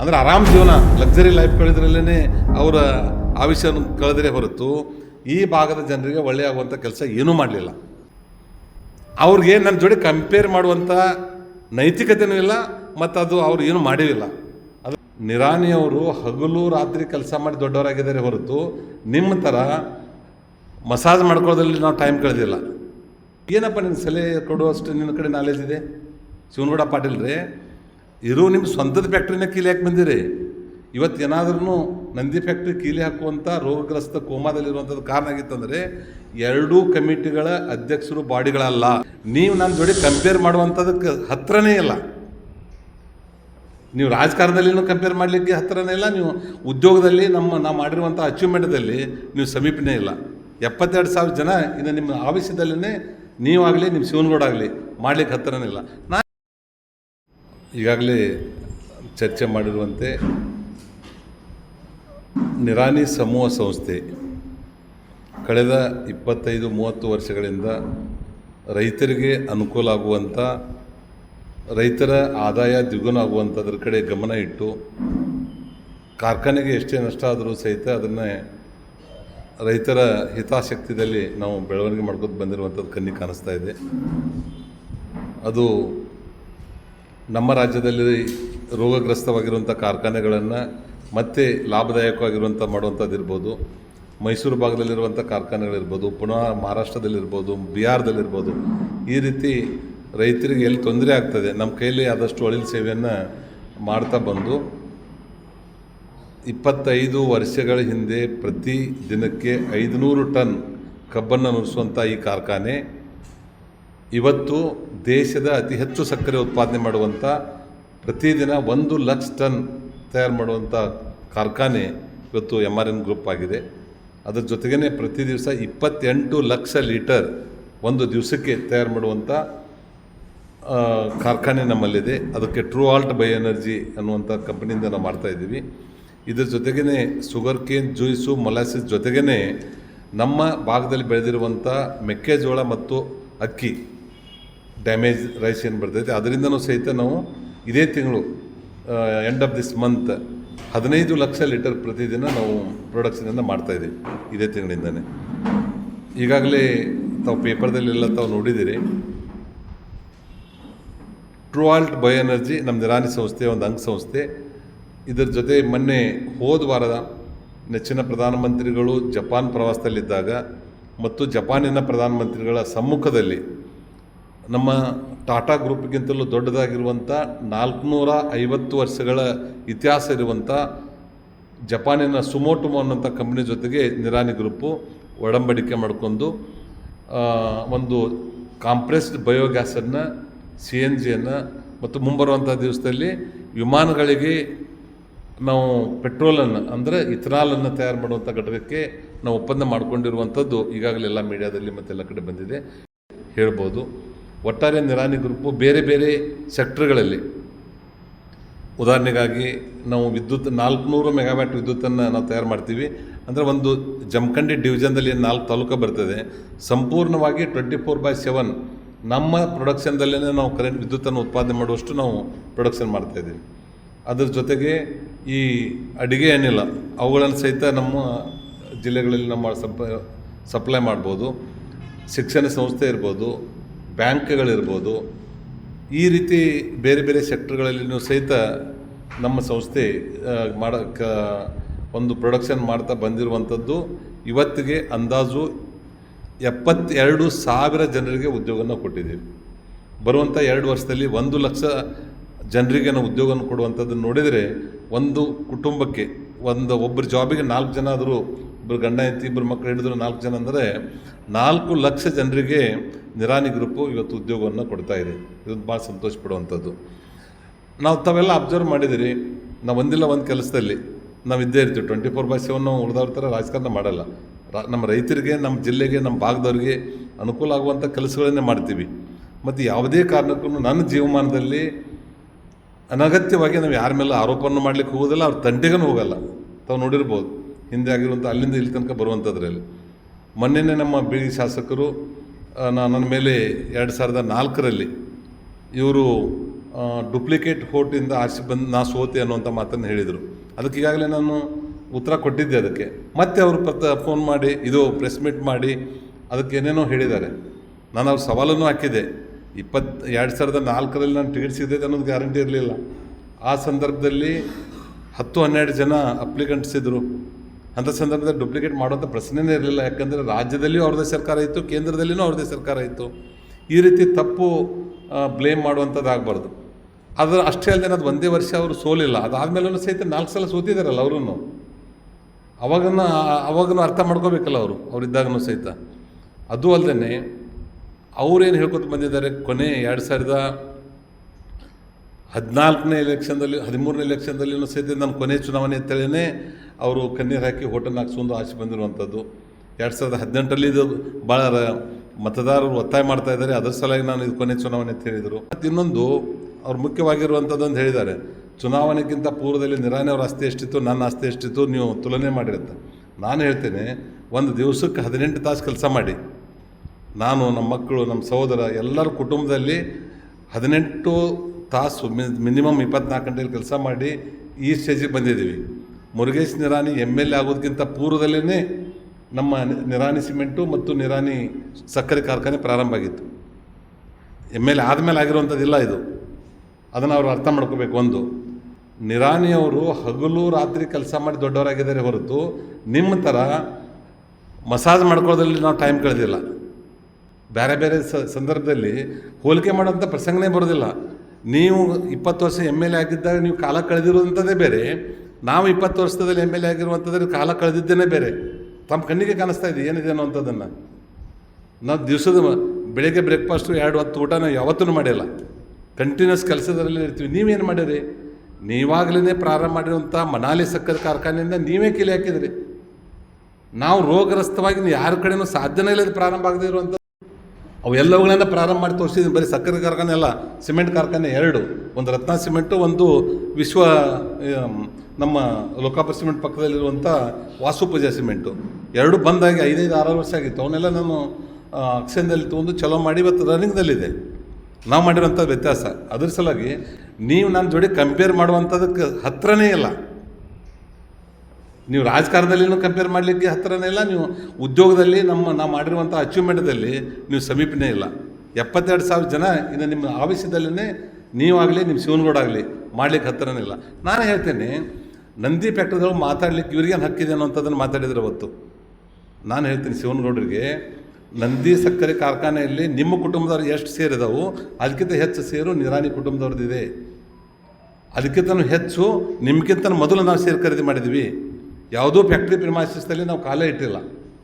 ಅಂದರೆ ಆರಾಮ್ ಜೀವನ ಲಕ್ಸರಿ ಲೈಫ್ ಕಳೆದ್ರಲ್ಲೇ ಅವರ ಆವಿಷ್ಯವನ್ನು ಕಳೆದ್ರೆ ಹೊರತು ಈ ಭಾಗದ ಜನರಿಗೆ ಒಳ್ಳೆಯಾಗುವಂಥ ಕೆಲಸ ಏನೂ ಮಾಡಲಿಲ್ಲ. ಅವ್ರಿಗೆ ನನ್ನ ಜೋಡಿ ಕಂಪೇರ್ ಮಾಡುವಂಥ ನೈತಿಕತೆನೂ ಇಲ್ಲ, ಮತ್ತು ಅದು ಅವ್ರು ಏನು ಮಾಡಿರಲಿಲ್ಲ ಅದು ನಿರಾಣಿಯವರು ಹಗಲು ರಾತ್ರಿ ಕೆಲಸ ಮಾಡಿ ದೊಡ್ಡವರಾಗಿದ್ದಾರೆ ಹೊರತು ನಿಮ್ಮ ಥರ ಮಸಾಜ್ ಮಾಡ್ಕೊಳ್ಳೋದ್ರಲ್ಲಿ ನಾವು ಟೈಮ್ ಕಳೆದಿಲ್ಲ. ಏನಪ್ಪ ನಿನ್ನ ಸಲಹೆ ಕೊಡುವಷ್ಟು ನಿನ್ನ ಕಡೆ ನಾಲೆಜ್ ಇದೆ? ಶಿವನಗೌಡ ಪಾಟೀಲ್ ರೀ ಇರೋ ನಿಮ್ಮ ಸ್ವಂತದ ಫ್ಯಾಕ್ಟ್ರಿನ ಕೀಲಿ ಹಾಕಿ ಬಂದಿರಿ. ಇವತ್ತು ಏನಾದ್ರೂ ನಂದಿ ಫ್ಯಾಕ್ಟ್ರಿ ಕೀಲಿ ಹಾಕುವಂಥ ರೋಗಗ್ರಸ್ತ ಕೋಮಾದಲ್ಲಿರುವಂಥದ್ದು ಕಾರಣ ಆಗಿತ್ತಂದರೆ ಎರಡೂ ಕಮಿಟಿಗಳ ಅಧ್ಯಕ್ಷರು ಬಾಡಿಗಳಲ್ಲ. ನೀವು ನನ್ನ ಜೋಡಿ ಕಂಪೇರ್ ಮಾಡುವಂಥದಕ್ಕೆ ಹತ್ರನೇ ಇಲ್ಲ. ನೀವು ರಾಜಕಾರಣದಲ್ಲಿನೂ ಕಂಪೇರ್ ಮಾಡಲಿಕ್ಕೆ ಹತ್ರನೇ ಇಲ್ಲ. ನೀವು ಉದ್ಯೋಗದಲ್ಲಿ ನಮ್ಮ ನಾವು ಮಾಡಿರುವಂಥ ಅಚೀವ್ಮೆಂಟ್ದಲ್ಲಿ ನೀವು ಸಮೀಪನೇ ಇಲ್ಲ. ಎಪ್ಪತ್ತೆರಡು ಸಾವಿರ ಜನ ಇನ್ನು ನಿಮ್ಮ ಆಫೀಸದಲ್ಲೇ ನೀವಾಗಲಿ, ನಿಮ್ಮ ಶಿವನಗೌಡ ಆಗಲಿ ಮಾಡ್ಲಿಕ್ಕೆ ಹತ್ರನೇ ಇಲ್ಲ. ನಾ ಈಗಾಗಲೇ ಚರ್ಚೆ ಮಾಡಿರುವಂತೆ ನಿರಾನಿ ಸಮೂಹ ಸಂಸ್ಥೆ ಕಳೆದ ಇಪ್ಪತ್ತೈದು, ಮೂವತ್ತು ವರ್ಷಗಳಿಂದ ರೈತರಿಗೆ ಅನುಕೂಲ ಆಗುವಂಥ ರೈತರ ಆದಾಯ ದ್ವಿಗುಣ ಆಗುವಂಥದ್ರ ಕಡೆ ಗಮನ ಇಟ್ಟು ಕಾರ್ಖಾನೆಗೆ ಎಷ್ಟೇ ನಷ್ಟ ಆದರೂ ಸಹಿತ ಅದನ್ನೇ ರೈತರ ಹಿತಾಸಕ್ತಿಯಲ್ಲಿ ನಾವು ಬೆಳವಣಿಗೆ ಮಾಡ್ಕೊತ ಬಂದಿರುವಂಥದ್ದು ಕಣ್ಣಿ ಕಾಣಿಸ್ತಾ ಇದೆ. ಅದು ನಮ್ಮ ರಾಜ್ಯದಲ್ಲಿ ರೋಗಗ್ರಸ್ತವಾಗಿರುವಂಥ ಕಾರ್ಖಾನೆಗಳನ್ನು ಮತ್ತೆ ಲಾಭದಾಯಕವಾಗಿರುವಂಥ ಮಾಡುವಂಥದ್ದು ಇರ್ಬೋದು. ಮೈಸೂರು ಭಾಗದಲ್ಲಿರುವಂಥ ಕಾರ್ಖಾನೆಗಳಿರ್ಬೋದು, ಪುನಃ ಮಹಾರಾಷ್ಟ್ರದಲ್ಲಿರ್ಬೋದು, ಬಿಹಾರದಲ್ಲಿರ್ಬೋದು, ಈ ರೀತಿ ರೈತರಿಗೆ ಎಲ್ಲಿ ತೊಂದರೆ ಆಗ್ತದೆ, ನಮ್ಮ ಕೈಯಲ್ಲಿ ಆದಷ್ಟು ಅಳಿಲು ಸೇವೆಯನ್ನು ಮಾಡ್ತಾ ಬಂದು, ಇಪ್ಪತ್ತೈದು ವರ್ಷಗಳ ಹಿಂದೆ ಪ್ರತಿ ದಿನಕ್ಕೆ ಐದುನೂರು ಟನ್ ಕಬ್ಬನ್ನು ನುಡಿಸುವಂಥ ಈ ಕಾರ್ಖಾನೆ ಇವತ್ತು ದೇಶದ ಅತಿ ಹೆಚ್ಚು ಸಕ್ಕರೆ ಉತ್ಪಾದನೆ ಮಾಡುವಂಥ ಪ್ರತಿದಿನ ಒಂದು ಲಕ್ಷ ಟನ್ ತಯಾರು ಮಾಡುವಂಥ ಕಾರ್ಖಾನೆ ಇವತ್ತು ಎಂ ಆರ್ ಎನ್ ಗ್ರೂಪ್ ಆಗಿದೆ. ಅದರ ಜೊತೆಗೇ ಪ್ರತಿ ದಿವಸ ಇಪ್ಪತ್ತೆಂಟು ಲಕ್ಷ ಲೀಟರ್ ಒಂದು ದಿವಸಕ್ಕೆ ತಯಾರು ಮಾಡುವಂಥ ಕಾರ್ಖಾನೆ ನಮ್ಮಲ್ಲಿದೆ. ಅದಕ್ಕೆ ಟ್ರೂ ಆಲ್ಟ್ ಬೈ ಎನರ್ಜಿ ಅನ್ನುವಂಥ ಕಂಪನಿಯಿಂದ ನಾವು ಮಾಡ್ತಾ ಇದ್ದೀವಿ. ಇದರ ಜೊತೆಗೇ ಶುಗರ್ ಕೇನ್ ಜ್ಯೂಸು ಮೊಲಾಸಿಸ್ ಜೊತೆಗೇ ನಮ್ಮ ಭಾಗದಲ್ಲಿ ಬೆಳೆದಿರುವಂಥ ಮೆಕ್ಕೆಜೋಳ ಮತ್ತು ಅಕ್ಕಿ ಡ್ಯಾಮೇಜ್ ರೈಸ್ ಏನು ಬರ್ತೈತೆ, ಅದರಿಂದನೂ ಸಹಿತ ನಾವು ಇದೇ ತಿಂಗಳು ಎಂಡ್ ಆಫ್ ದಿಸ್ ಮಂತ್ ಹದಿನೈದು ಲಕ್ಷ ಲೀಟರ್ ಪ್ರತಿದಿನ ನಾವು ಪ್ರೊಡಕ್ಷನನ್ನು ಮಾಡ್ತಾಯಿದ್ದೀವಿ ಇದೇ ತಿಂಗಳಿಂದನೇ. ಈಗಾಗಲೇ ತಾವು ಪೇಪರ್ದಲ್ಲೆಲ್ಲ ತಾವು ನೋಡಿದ್ದೀರಿ ಟ್ರೂ ಆಲ್ಟ್ ಬಯೋ ಎನರ್ಜಿ ನಮ್ಮ ನಿರಾನಿ ಸಂಸ್ಥೆ, ಒಂದು ಅಂಗ ಸಂಸ್ಥೆ. ಇದರ ಜೊತೆ ಮೊನ್ನೆ ಹೋದ ವಾರದ ನೆಚ್ಚಿನ ಪ್ರಧಾನಮಂತ್ರಿಗಳು ಜಪಾನ್ ಪ್ರವಾಸದಲ್ಲಿದ್ದಾಗ ಮತ್ತು ಜಪಾನಿನ ಪ್ರಧಾನಮಂತ್ರಿಗಳ ಸಮ್ಮುಖದಲ್ಲಿ ನಮ್ಮ ಟಾಟಾ ಗ್ರೂಪ್ಗಿಂತಲೂ ದೊಡ್ಡದಾಗಿರುವಂಥ ನಾಲ್ಕುನೂರ ಐವತ್ತು ವರ್ಷಗಳ ಇತಿಹಾಸ ಇರುವಂಥ ಜಪಾನಿನ ಸುಮೋಟುಮೋ ಅನ್ನೋಂಥ ಕಂಪ್ನಿ ಜೊತೆಗೆ ನಿರಾನಿ ಗ್ರೂಪು ಒಡಂಬಡಿಕೆ ಮಾಡಿಕೊಂಡು ಒಂದು ಕಾಂಪ್ರೆಸ್ಡ್ ಬಯೋಗ್ಯಾಸನ್ನು, ಸಿ ಎನ್ ಜಿಯನ್ನು ಮತ್ತು ಮುಂಬರುವಂಥ ದಿವಸದಲ್ಲಿ ವಿಮಾನಗಳಿಗೆ ನಾವು ಪೆಟ್ರೋಲನ್ನು, ಅಂದರೆ ಇಥನಾಲನ್ನು ತಯಾರು ಮಾಡುವಂಥ ಘಟಕಕ್ಕೆ ನಾವು ಒಪ್ಪಂದ ಮಾಡಿಕೊಂಡಿರುವಂಥದ್ದು ಈಗಾಗಲೇ ಎಲ್ಲ ಮೀಡಿಯಾದಲ್ಲಿ ಮತ್ತೆಲ್ಲ ಕಡೆ ಬಂದಿದೆ. ಹೇಳ್ಬೋದು. ಒಟ್ಟಾರೆ ನಿರಾನಿ ಗ್ರೂಪು ಬೇರೆ ಬೇರೆ ಸೆಕ್ಟ್ರ್ಗಳಲ್ಲಿ. ಉದಾಹರಣೆಗಾಗಿ ನಾವು ವಿದ್ಯುತ್ ನಾಲ್ಕುನೂರು ಮೆಗಾವ್ಯಾಟ್ ವಿದ್ಯುತ್ತನ್ನು ನಾವು ತಯಾರು ಮಾಡ್ತೀವಿ. ಅಂದರೆ ಒಂದು ಜಮಖಂಡಿ ಡಿವಿಷನ್ದಲ್ಲಿ ನಾಲ್ಕು ತಾಲೂಕು ಬರ್ತದೆ. ಸಂಪೂರ್ಣವಾಗಿ ಟ್ವೆಂಟಿ ಫೋರ್ ಬೈ ಸೆವೆನ್ ನಮ್ಮ ಪ್ರೊಡಕ್ಷನ್ದಲ್ಲೇ ನಾವು ಕರೆಂಟ್ ವಿದ್ಯುತ್ತನ್ನು ಉತ್ಪಾದನೆ ಮಾಡುವಷ್ಟು ನಾವು ಪ್ರೊಡಕ್ಷನ್ ಮಾಡ್ತಾಯಿದ್ದೀವಿ ಅದರ ಜೊತೆಗೆ ಈ ಅಡಿಗೆ ಏನಿಲ್ಲ, ಅವುಗಳನ್ನು ಸಹಿತ ನಮ್ಮ ಜಿಲ್ಲೆಗಳಲ್ಲಿ ನಮ್ಮ ಸಪ್, ಸಪ್ಲೈ ಮಾಡ್ಬೋದು. ಶಿಕ್ಷಣ ಸಂಸ್ಥೆ ಇರ್ಬೋದು ಬ್ಯಾಂಕ್ಗಳಿರ್ಬೋದು, ಈ ರೀತಿ ಬೇರೆ ಬೇರೆ ಸೆಕ್ಟರ್ಗಳಲ್ಲಿನೂ ಸಹಿತ ನಮ್ಮ ಸಂಸ್ಥೆ ಮಾಡ ಒಂದು ಪ್ರೊಡಕ್ಷನ್ ಮಾಡ್ತಾ ಬಂದಿರುವಂಥದ್ದು, ಇವತ್ತಿಗೆ ಅಂದಾಜು ಎಪ್ಪತ್ತೆರಡು ಸಾವಿರ ಜನರಿಗೆ ಉದ್ಯೋಗವನ್ನು ಕೊಟ್ಟಿದ್ದೀವಿ ಬರುವಂಥ ಎರಡು ವರ್ಷದಲ್ಲಿ ಒಂದು ಲಕ್ಷ ಜನರಿಗೆ ನಾವು ಉದ್ಯೋಗವನ್ನು ಕೊಡುವಂಥದ್ದನ್ನು ನೋಡಿದರೆ, ಒಂದು ಕುಟುಂಬಕ್ಕೆ, ಒಂದು ಒಬ್ಬರು ಜಾಬಿಗೆ ನಾಲ್ಕು ಜನ ಆದರೂ ಇಬ್ಬರು ಗಂಡ ಹೆಂಡತಿ ಇಬ್ಬರು ಮಕ್ಕಳು ಹಿಡಿದ್ರು ನಾಲ್ಕು ಜನ ಅಂದರೆ ನಾಲ್ಕು ಲಕ್ಷ ಜನರಿಗೆ ನಿರಾನಿ ಗ್ರೂಪು ಇವತ್ತು ಉದ್ಯೋಗವನ್ನು ಕೊಡ್ತಾ ಇದೆ. ಇದೊಂದು ಭಾಳ ಸಂತೋಷ ಪಡುವಂಥದ್ದು. ನಾವು ತಾವೆಲ್ಲ ಅಬ್ಸರ್ವ್ ಮಾಡಿದಿರಿ ನಾವು ಒಂದಿಲ್ಲ ಒಂದು ಕೆಲಸದಲ್ಲಿ. ನಾವು ಇದ್ದೇ ಇರ್ತೀವಿ. ಟ್ವೆಂಟಿ ಫೋರ್ ಬೈ ಸೆವೆನ್ ನಾವು ಉಳಿದವ್ರ ಥರ ರಾಜಕಾರಣ ಮಾಡಲ್ಲ. ರಾ- ನಮ್ಮ ರೈತರಿಗೆ, ನಮ್ಮ ಜಿಲ್ಲೆಗೆ, ನಮ್ಮ ಭಾಗದವ್ರಿಗೆ ಅನುಕೂಲ ಆಗುವಂಥ ಕೆಲಸಗಳನ್ನೇ ಮಾಡ್ತೀವಿ. ಮತ್ತು ಯಾವುದೇ ಕಾರಣಕ್ಕೂ ನನ್ನ ಜೀವಮಾನದಲ್ಲಿ ಅನಗತ್ಯವಾಗಿ ನಾವು ಯಾರ ಮೇಲೆ ಆರೋಪವನ್ನು ಮಾಡಲಿಕ್ಕೆ ಹೋಗೋದಿಲ್ಲ, ಅವ್ರ ತಂಟೆಗೂ ಹೋಗಲ್ಲ. ತಾವು ನೋಡಿರ್ಬೋದು. ಹಿಂದೆ ಆಗಿರುವಂಥ ಅಲ್ಲಿಂದ ಇಲ್ಲಿ ತನಕ ಬರುವಂಥದ್ರಲ್ಲಿ. ಮೊನ್ನೆನೇ ನಮ್ಮ ಬೀಳಿ ಶಾಸಕರು ನನ್ನ ಮೇಲೆ ಎರಡು ಸಾವಿರದ ನಾಲ್ಕರಲ್ಲಿ ಇವರು ಡುಪ್ಲಿಕೇಟ್ ಹೋಟಿಂದ ಆರಿಸಿ ಬಂದು, ನಾ ಸೋತೆ ಅನ್ನುವಂಥ ಮಾತನ್ನು ಹೇಳಿದರು. ಅದಕ್ಕೆ ಈಗಾಗಲೇ ನಾನು ಉತ್ತರ ಕೊಟ್ಟಿದ್ದೆ ಅದಕ್ಕೆ. ಮತ್ತೆ ಅವರು ಪ್ರತ, ಫೋನ್ ಮಾಡಿ, ಇದು ಪ್ರೆಸ್ ಮೀಟ್ ಮಾಡಿ, ಅದಕ್ಕೆ ಏನೇನೋ ಹೇಳಿದ್ದಾರೆ. ನಾನು ಅವ್ರ ಸವಾಲನ್ನು ಹಾಕಿದ್ದೆ. ಇಪ್ಪತ್ತು ಎರಡು ಸಾವಿರದ ನಾಲ್ಕರಲ್ಲಿ ನಾನು ಟಿಕೆಟ್ ಸಿಗ್ತೈತೆ ಅನ್ನೋದು ಗ್ಯಾರಂಟಿ ಇರಲಿಲ್ಲ. ಆ ಸಂದರ್ಭದಲ್ಲಿ ಹತ್ತು ಹನ್ನೆರಡು ಜನ ಅಪ್ಲಿಕೆಂಟ್ಸ್ ಇದ್ದರು. ಅಂಥ ಸಂದರ್ಭದಲ್ಲಿ ಡುಪ್ಲಿಕೇಟ್ ಮಾಡೋಂಥ ಪ್ರಶ್ನೆನೇ ಇರಲಿಲ್ಲ. ಯಾಕಂದರೆ ರಾಜ್ಯದಲ್ಲಿಯೂ ಅವ್ರದ್ದೇ ಸರ್ಕಾರ ಇತ್ತು ಕೇಂದ್ರದಲ್ಲಿಯೂ ಅವ್ರದ್ದೇ ಸರ್ಕಾರ ಇತ್ತು. ಈ ರೀತಿ ತಪ್ಪು ಬ್ಲೇಮ್ ಮಾಡುವಂಥದ್ದು ಆಗಬಾರ್ದು ಅದರ ಅಷ್ಟೇ ಅಲ್ಲದೆ ಅದು ಒಂದೇ ವರ್ಷ ಅವರು ಸೋಲಿಲ್ಲ. ಅದಾದಮೇಲೂ ಸಹಿತ ನಾಲ್ಕು ಸಲ ಸೋತಿದ್ದಾರಲ್ಲ ಅವರೂ ಅವಾಗನ ಅವಾಗನು ಅರ್ಥ ಮಾಡ್ಕೋಬೇಕಲ್ಲ ಅವರು, ಅವರಿದ್ದಾಗನೂ ಸಹಿತ. ಅದು ಅಲ್ಲದೆ ಅವರೇನು ಹೇಳ್ಕೊತ ಬಂದಿದ್ದಾರೆ, ಕೊನೆ ಎರಡು ಸಾವಿರದ ಹದಿನಾಲ್ಕನೇ ಎಲೆಕ್ಷನ್ದಲ್ಲಿ, ಹದಿಮೂರನೇ ಎಲೆಕ್ಷನ್ದಲ್ಲಿನೂ ಸಹಿತ ನಾನು ಕೊನೆ ಚುನಾವಣೆ ಅಂತೇಳಿನೆ ಅವರು ಕಣ್ಣೀರು ಹಾಕಿ ಹೋಟೆಲ್ ಹಾಕ್ಸ್ಕೊಂಡು ಆಸೆ ಬಂದಿರುವಂಥದ್ದು. ಎರಡು ಸಾವಿರದ ಹದಿನೆಂಟರಲ್ಲಿ ಇದು ಭಾಳ ಮತದಾರರು ಒತ್ತಾಯ ಮಾಡ್ತಾ ಇದ್ದಾರೆ. ಅದರ ಸಲುವಾಗಿ ನಾನು ಇದು ಕೊನೆ ಚುನಾವಣೆ ಅಂತ ಹೇಳಿದರು. ಮತ್ತು ಇನ್ನೊಂದು, ಅವ್ರು ಅಂತ ಹೇಳಿದ್ದಾರೆ. ಚುನಾವಣೆಗಿಂತ ಪೂರ್ವದಲ್ಲಿ ನಿರಾಣಿ ಅವ್ರ ಆಸ್ತಿ ಎಷ್ಟಿತ್ತು, ನನ್ನ ಆಸ್ತಿ ಎಷ್ಟಿತ್ತು ನೀವು ತುಲನೆ ಮಾಡಿರುತ್ತೆ. ನಾನು ಹೇಳ್ತೇನೆ, ಒಂದು ದಿವಸಕ್ಕೆ ಹದಿನೆಂಟು ತಾಸು ಕೆಲಸ ಮಾಡಿ. ನಾನು ನಮ್ಮ ಮಕ್ಕಳು, ನಮ್ಮ ಸಹೋದರ ಎಲ್ಲರ ಕುಟುಂಬದಲ್ಲಿ ಹದಿನೆಂಟು ತಾಸು ಮಿನಿಮಮ್ ಇಪ್ಪತ್ನಾಲ್ಕು ಗಂಟೆಯಲ್ಲಿ ಕೆಲಸ ಮಾಡಿ ಈ ಸ್ಟೇಜಿಗೆ ಬಂದಿದ್ದೀವಿ. Murugesh Nirani M L A ಆಗೋದಕ್ಕಿಂತ ಪೂರ್ವದಲ್ಲೇ ನಮ್ಮ ನಿರಾಣಿ ಸಿಮೆಂಟು ಮತ್ತು ನಿರಾಣಿ ಸಕ್ಕರೆ ಕಾರ್ಖಾನೆ ಪ್ರಾರಂಭ ಆಗಿತ್ತು. ಎಂ ಎಲ್ ಎ ಆದಮೇಲೆ ಆಗಿರುವಂಥದ್ದಿಲ್ಲ ಇದು. ಅದನ್ನು ಅವರು ಅರ್ಥ ಮಾಡ್ಕೋಬೇಕು ಒಂದು. ನಿರಾಣಿಯವರು ಹಗಲು ರಾತ್ರಿ ಕೆಲಸ ಮಾಡಿ ದೊಡ್ಡವರಾಗಿದ್ದಾರೆ ಹೊರತು ನಿಮ್ಮ ಥರ ಮಸಾಜ್ ಮಾಡ್ಕೊಳ್ಳೋದ್ರಲ್ಲಿ ನಾವು ಟೈಮ್ ಕಳೆದಿಲ್ಲ. ಬೇರೆ ಬೇರೆ ಸಂದರ್ಭದಲ್ಲಿ ಹೋಲಿಕೆ ಮಾಡೋಂಥ ಪ್ರಸಂಗನೇ ಬರೋದಿಲ್ಲ. ನೀವು ಇಪ್ಪತ್ತು ವರ್ಷ ಎಂ ಎಲ್ ಎ ಆಗಿದ್ದಾಗ ನೀವು ಕಾಲ ಕಳೆದಿರುವಂಥದ್ದೇ ಬೇರೆ. ನಾವು ಇಪ್ಪತ್ತು ವರ್ಷದಲ್ಲಿ ಎಂ ಎಲ್ ಎ ಆಗಿರುವಂಥದ್ರಲ್ಲಿ ಕಾಲ ಕಳೆದಿದ್ದೇನೆ ಬೇರೆ. ತಮ್ಮ ಕಣ್ಣಿಗೆ ಕಾಣಿಸ್ತಾ ಇದೆ, ಏನಿದೆ ಅನ್ನೋವಂಥದ್ದನ್ನು. ನಾವು ದಿವಸದ ಬೆಳಗ್ಗೆ ಬ್ರೇಕ್ಫಾಸ್ಟು, ಎರಡು ಹತ್ತು ಊಟ ನಾವು ಯಾವತ್ತೂ ಮಾಡಿಲ್ಲ. ಕಂಟಿನ್ಯೂಸ್ ಕೆಲಸದಲ್ಲಿ ಇರ್ತೀವಿ. ನೀವೇನು ಮಾಡಿರಿ ನೀವಾಗಲೇ ಪ್ರಾರಂಭ ಮಾಡಿರುವಂಥ ಮನಾಲಿ ಸಕ್ಕರೆ ಕಾರ್ಖಾನೆಯಿಂದ ನೀವೇ ಕೀಲಿ ಹಾಕಿದ್ರಿ. ನಾವು ರೋಗಗ್ರಸ್ತವಾಗಿ ನೀವು ಯಾರ ಕಡೆಯೂ ಸಾಧ್ಯನೇ ಇಲ್ಲದೆ ಪ್ರಾರಂಭ ಆಗದೇ ಇರುವಂಥ ಅವೆಲ್ಲವುಗಳನ್ನ ಪ್ರಾರಂಭ ಮಾಡಿ ತೋರಿಸಿದ್ದೀನಿ ಬರೀ ಸಕ್ಕರೆ ಕಾರ್ಖಾನೆ ಅಲ್ಲ, ಸಿಮೆಂಟ್ ಕಾರ್ಖಾನೆ ಎರಡು. ಒಂದು ರತ್ನ ಸಿಮೆಂಟು, ಒಂದು ವಿಶ್ವ ನಮ್ಮ ಲೋಕಾಪುರ ಸಿಮೆಂಟ್ ಪಕ್ಕದಲ್ಲಿರುವಂಥ ವಾಸುಪೂಜಾ ಸಿಮೆಂಟು. ಎರಡು ಬಂದಾಗಿ ಐದೈದು ಆರು ವರ್ಷ ಆಗಿತ್ತು. ಅವನ್ನೆಲ್ಲ ನಾನು ಅಕ್ಷಯದಲ್ಲಿ ತೊಗೊಂಡು ಚಲೋ ಮಾಡಿ ಇವತ್ತು ರನ್ನಿಂಗ್ದಲ್ಲಿದೆ ನಾವು ಮಾಡಿರೋಂಥ ವ್ಯತ್ಯಾಸ. ಅದ್ರ ಸಲುವಾಗಿ ನೀವು ನನ್ನ ಜೋಡಿ ಕಂಪೇರ್ ಮಾಡುವಂಥದಕ್ಕೆ ಹತ್ರನೇ ಇಲ್ಲ. ನೀವು ರಾಜಕಾರಣದಲ್ಲಿನೂ ಕಂಪೇರ್ ಮಾಡಲಿಕ್ಕೆ ಹತ್ತಿರನೇ ಇಲ್ಲ, ನೀವು ಉದ್ಯೋಗದಲ್ಲಿ ನಮ್ಮ, ನಾವು ಮಾಡಿರುವಂಥ ಅಚೀವ್ಮೆಂಟ್ದಲ್ಲಿ ನೀವು ಸಮೀಪನೇ ಇಲ್ಲ. ಎಪ್ಪತ್ತೆರಡು ಸಾವಿರ ಜನ ಇನ್ನು ನಿಮ್ಮ ಆವೇಶದಲ್ಲೇ ನೀವಾಗಲಿ ನಿಮ್ಮ ಶಿವನಗೌಡ ಆಗಲಿ ಮಾಡ್ಲಿಕ್ಕೆ ಹತ್ತಿರನೇ ಇಲ್ಲ. ನಾನು ಹೇಳ್ತೇನೆ, ನಂದಿ ಫ್ಯಾಕ್ಟ್ರಿದೊಳಗೆ ಮಾತಾಡ್ಲಿಕ್ಕೆ ಇವ್ರಿಗೇನು ಹಕ್ಕಿದೆ ಅನ್ನೋಂಥದ್ದನ್ನು ಮಾತಾಡಿದ್ರೆ ಅವತ್ತು. ನಾನು ಹೇಳ್ತೀನಿ ಶಿವನಗೌಡರಿಗೆ, ನಂದಿ ಸಕ್ಕರೆ ಕಾರ್ಖಾನೆಯಲ್ಲಿ ನಿಮ್ಮ ಕುಟುಂಬದವ್ರು ಎಷ್ಟು ಸೇರಿದವು, ಅದಕ್ಕಿಂತ ಹೆಚ್ಚು ಸೇರು ನಿರಾಣಿ ಕುಟುಂಬದವ್ರದ್ದಿದೆ. ಅದಕ್ಕಿಂತ ಹೆಚ್ಚು ನಿಮ್ಗಿಂತ ಮೊದಲು ನಾವು ಸೇರು ಖರೀದಿ ಮಾಡಿದ್ವಿ. ಯಾವುದೋ ಫ್ಯಾಕ್ಟ್ರಿ ಪ್ರಿಮಾಸಿಸ್ದಲ್ಲಿ ನಾವು ಕಾಲೇ ಇಟ್ಟಿಲ್ಲ.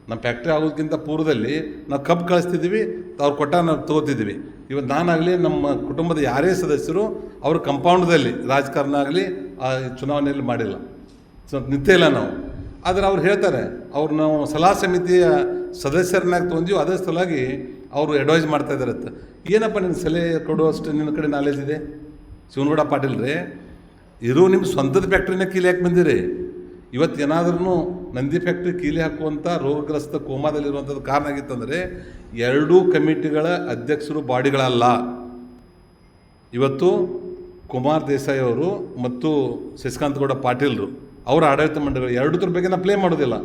ನಮ್ಮ ಫ್ಯಾಕ್ಟ್ರಿ ಆಗೋದಕ್ಕಿಂತ ಪೂರ್ವದಲ್ಲಿ ನಾವು ಕಬ್ಬು ಕಳಿಸ್ತಿದ್ದೀವಿ ಅವ್ರು ಕೊಟ್ಟ ನಾವು ತೊಗೋತಿದ್ವಿ. ಇವತ್ತು ನಾನಾಗಲಿ ನಮ್ಮ ಕುಟುಂಬದ ಯಾರೇ ಸದಸ್ಯರು, ಅವ್ರ ಕಂಪೌಂಡ್ದಲ್ಲಿ ರಾಜಕಾರಣ ಆಗಲಿ, ಆ ಚುನಾವಣೆಯಲ್ಲಿ ಮಾಡಿಲ್ಲ. ಸೊ, ನಿಂತೇ ಇಲ್ಲ ನಾವು. ಆದರೆ ಅವ್ರು ಹೇಳ್ತಾರೆ, ಅವ್ರು ನಾವು ಸಲಹಾ ಸಮಿತಿಯ ಸದಸ್ಯರನ್ನಾಗಿ ತೊಗೊಂಡಿವಿ ಅದೇ ಸಲುವಾಗಿ ಅವರು ಅಡ್ವೈಸ್ ಮಾಡ್ತಾ ಇದ್ದಾರೆ. ಏನಪ್ಪ ನಿನ್ನ ಸಲಹೆ ಕೊಡುವಷ್ಟು ನಿನ್ನ ಕಡೆ ನಾಲೆಜ್ ಇದೆ? ಶಿವನಗೌಡ ಪಾಟೀಲ್ ರೀ ಇರೋ ನಿಮ್ಮ ಸ್ವಂತದ ಫ್ಯಾಕ್ಟ್ರಿನ ಕೀಲಿ ಹಾಕಿ ಬಂದಿರಿ? ಇವತ್ತು ಏನಾದ್ರೂ ನಂದಿ ಫ್ಯಾಕ್ಟ್ರಿ ಕೀಲಿ ಹಾಕುವಂಥ ರೋಗಗ್ರಸ್ತ ಕೋಮಾದಲ್ಲಿರುವಂಥದ್ದು ಕಾರಣ ಆಗಿತ್ತಂದರೆ ಎರಡೂ ಕಮಿಟಿಗಳ ಅಧ್ಯಕ್ಷರು ಬಾಡಿಗಳಲ್ಲ. ಇವತ್ತು ಕುಮಾರ್ ದೇಸಾಯಿ ಅವರು ಮತ್ತು ಶಶಿಕಾಂತ್ ಗೌಡ ಪಾಟೀಲ್ರು, ಅವರ ಆಡಳಿತ ಮಂಡಳಿಗಳು ಎರಡುದ್ರ ಬಗ್ಗೆ ನಾವು ಪ್ಲೇ ಮಾಡೋದಿಲ್ಲ.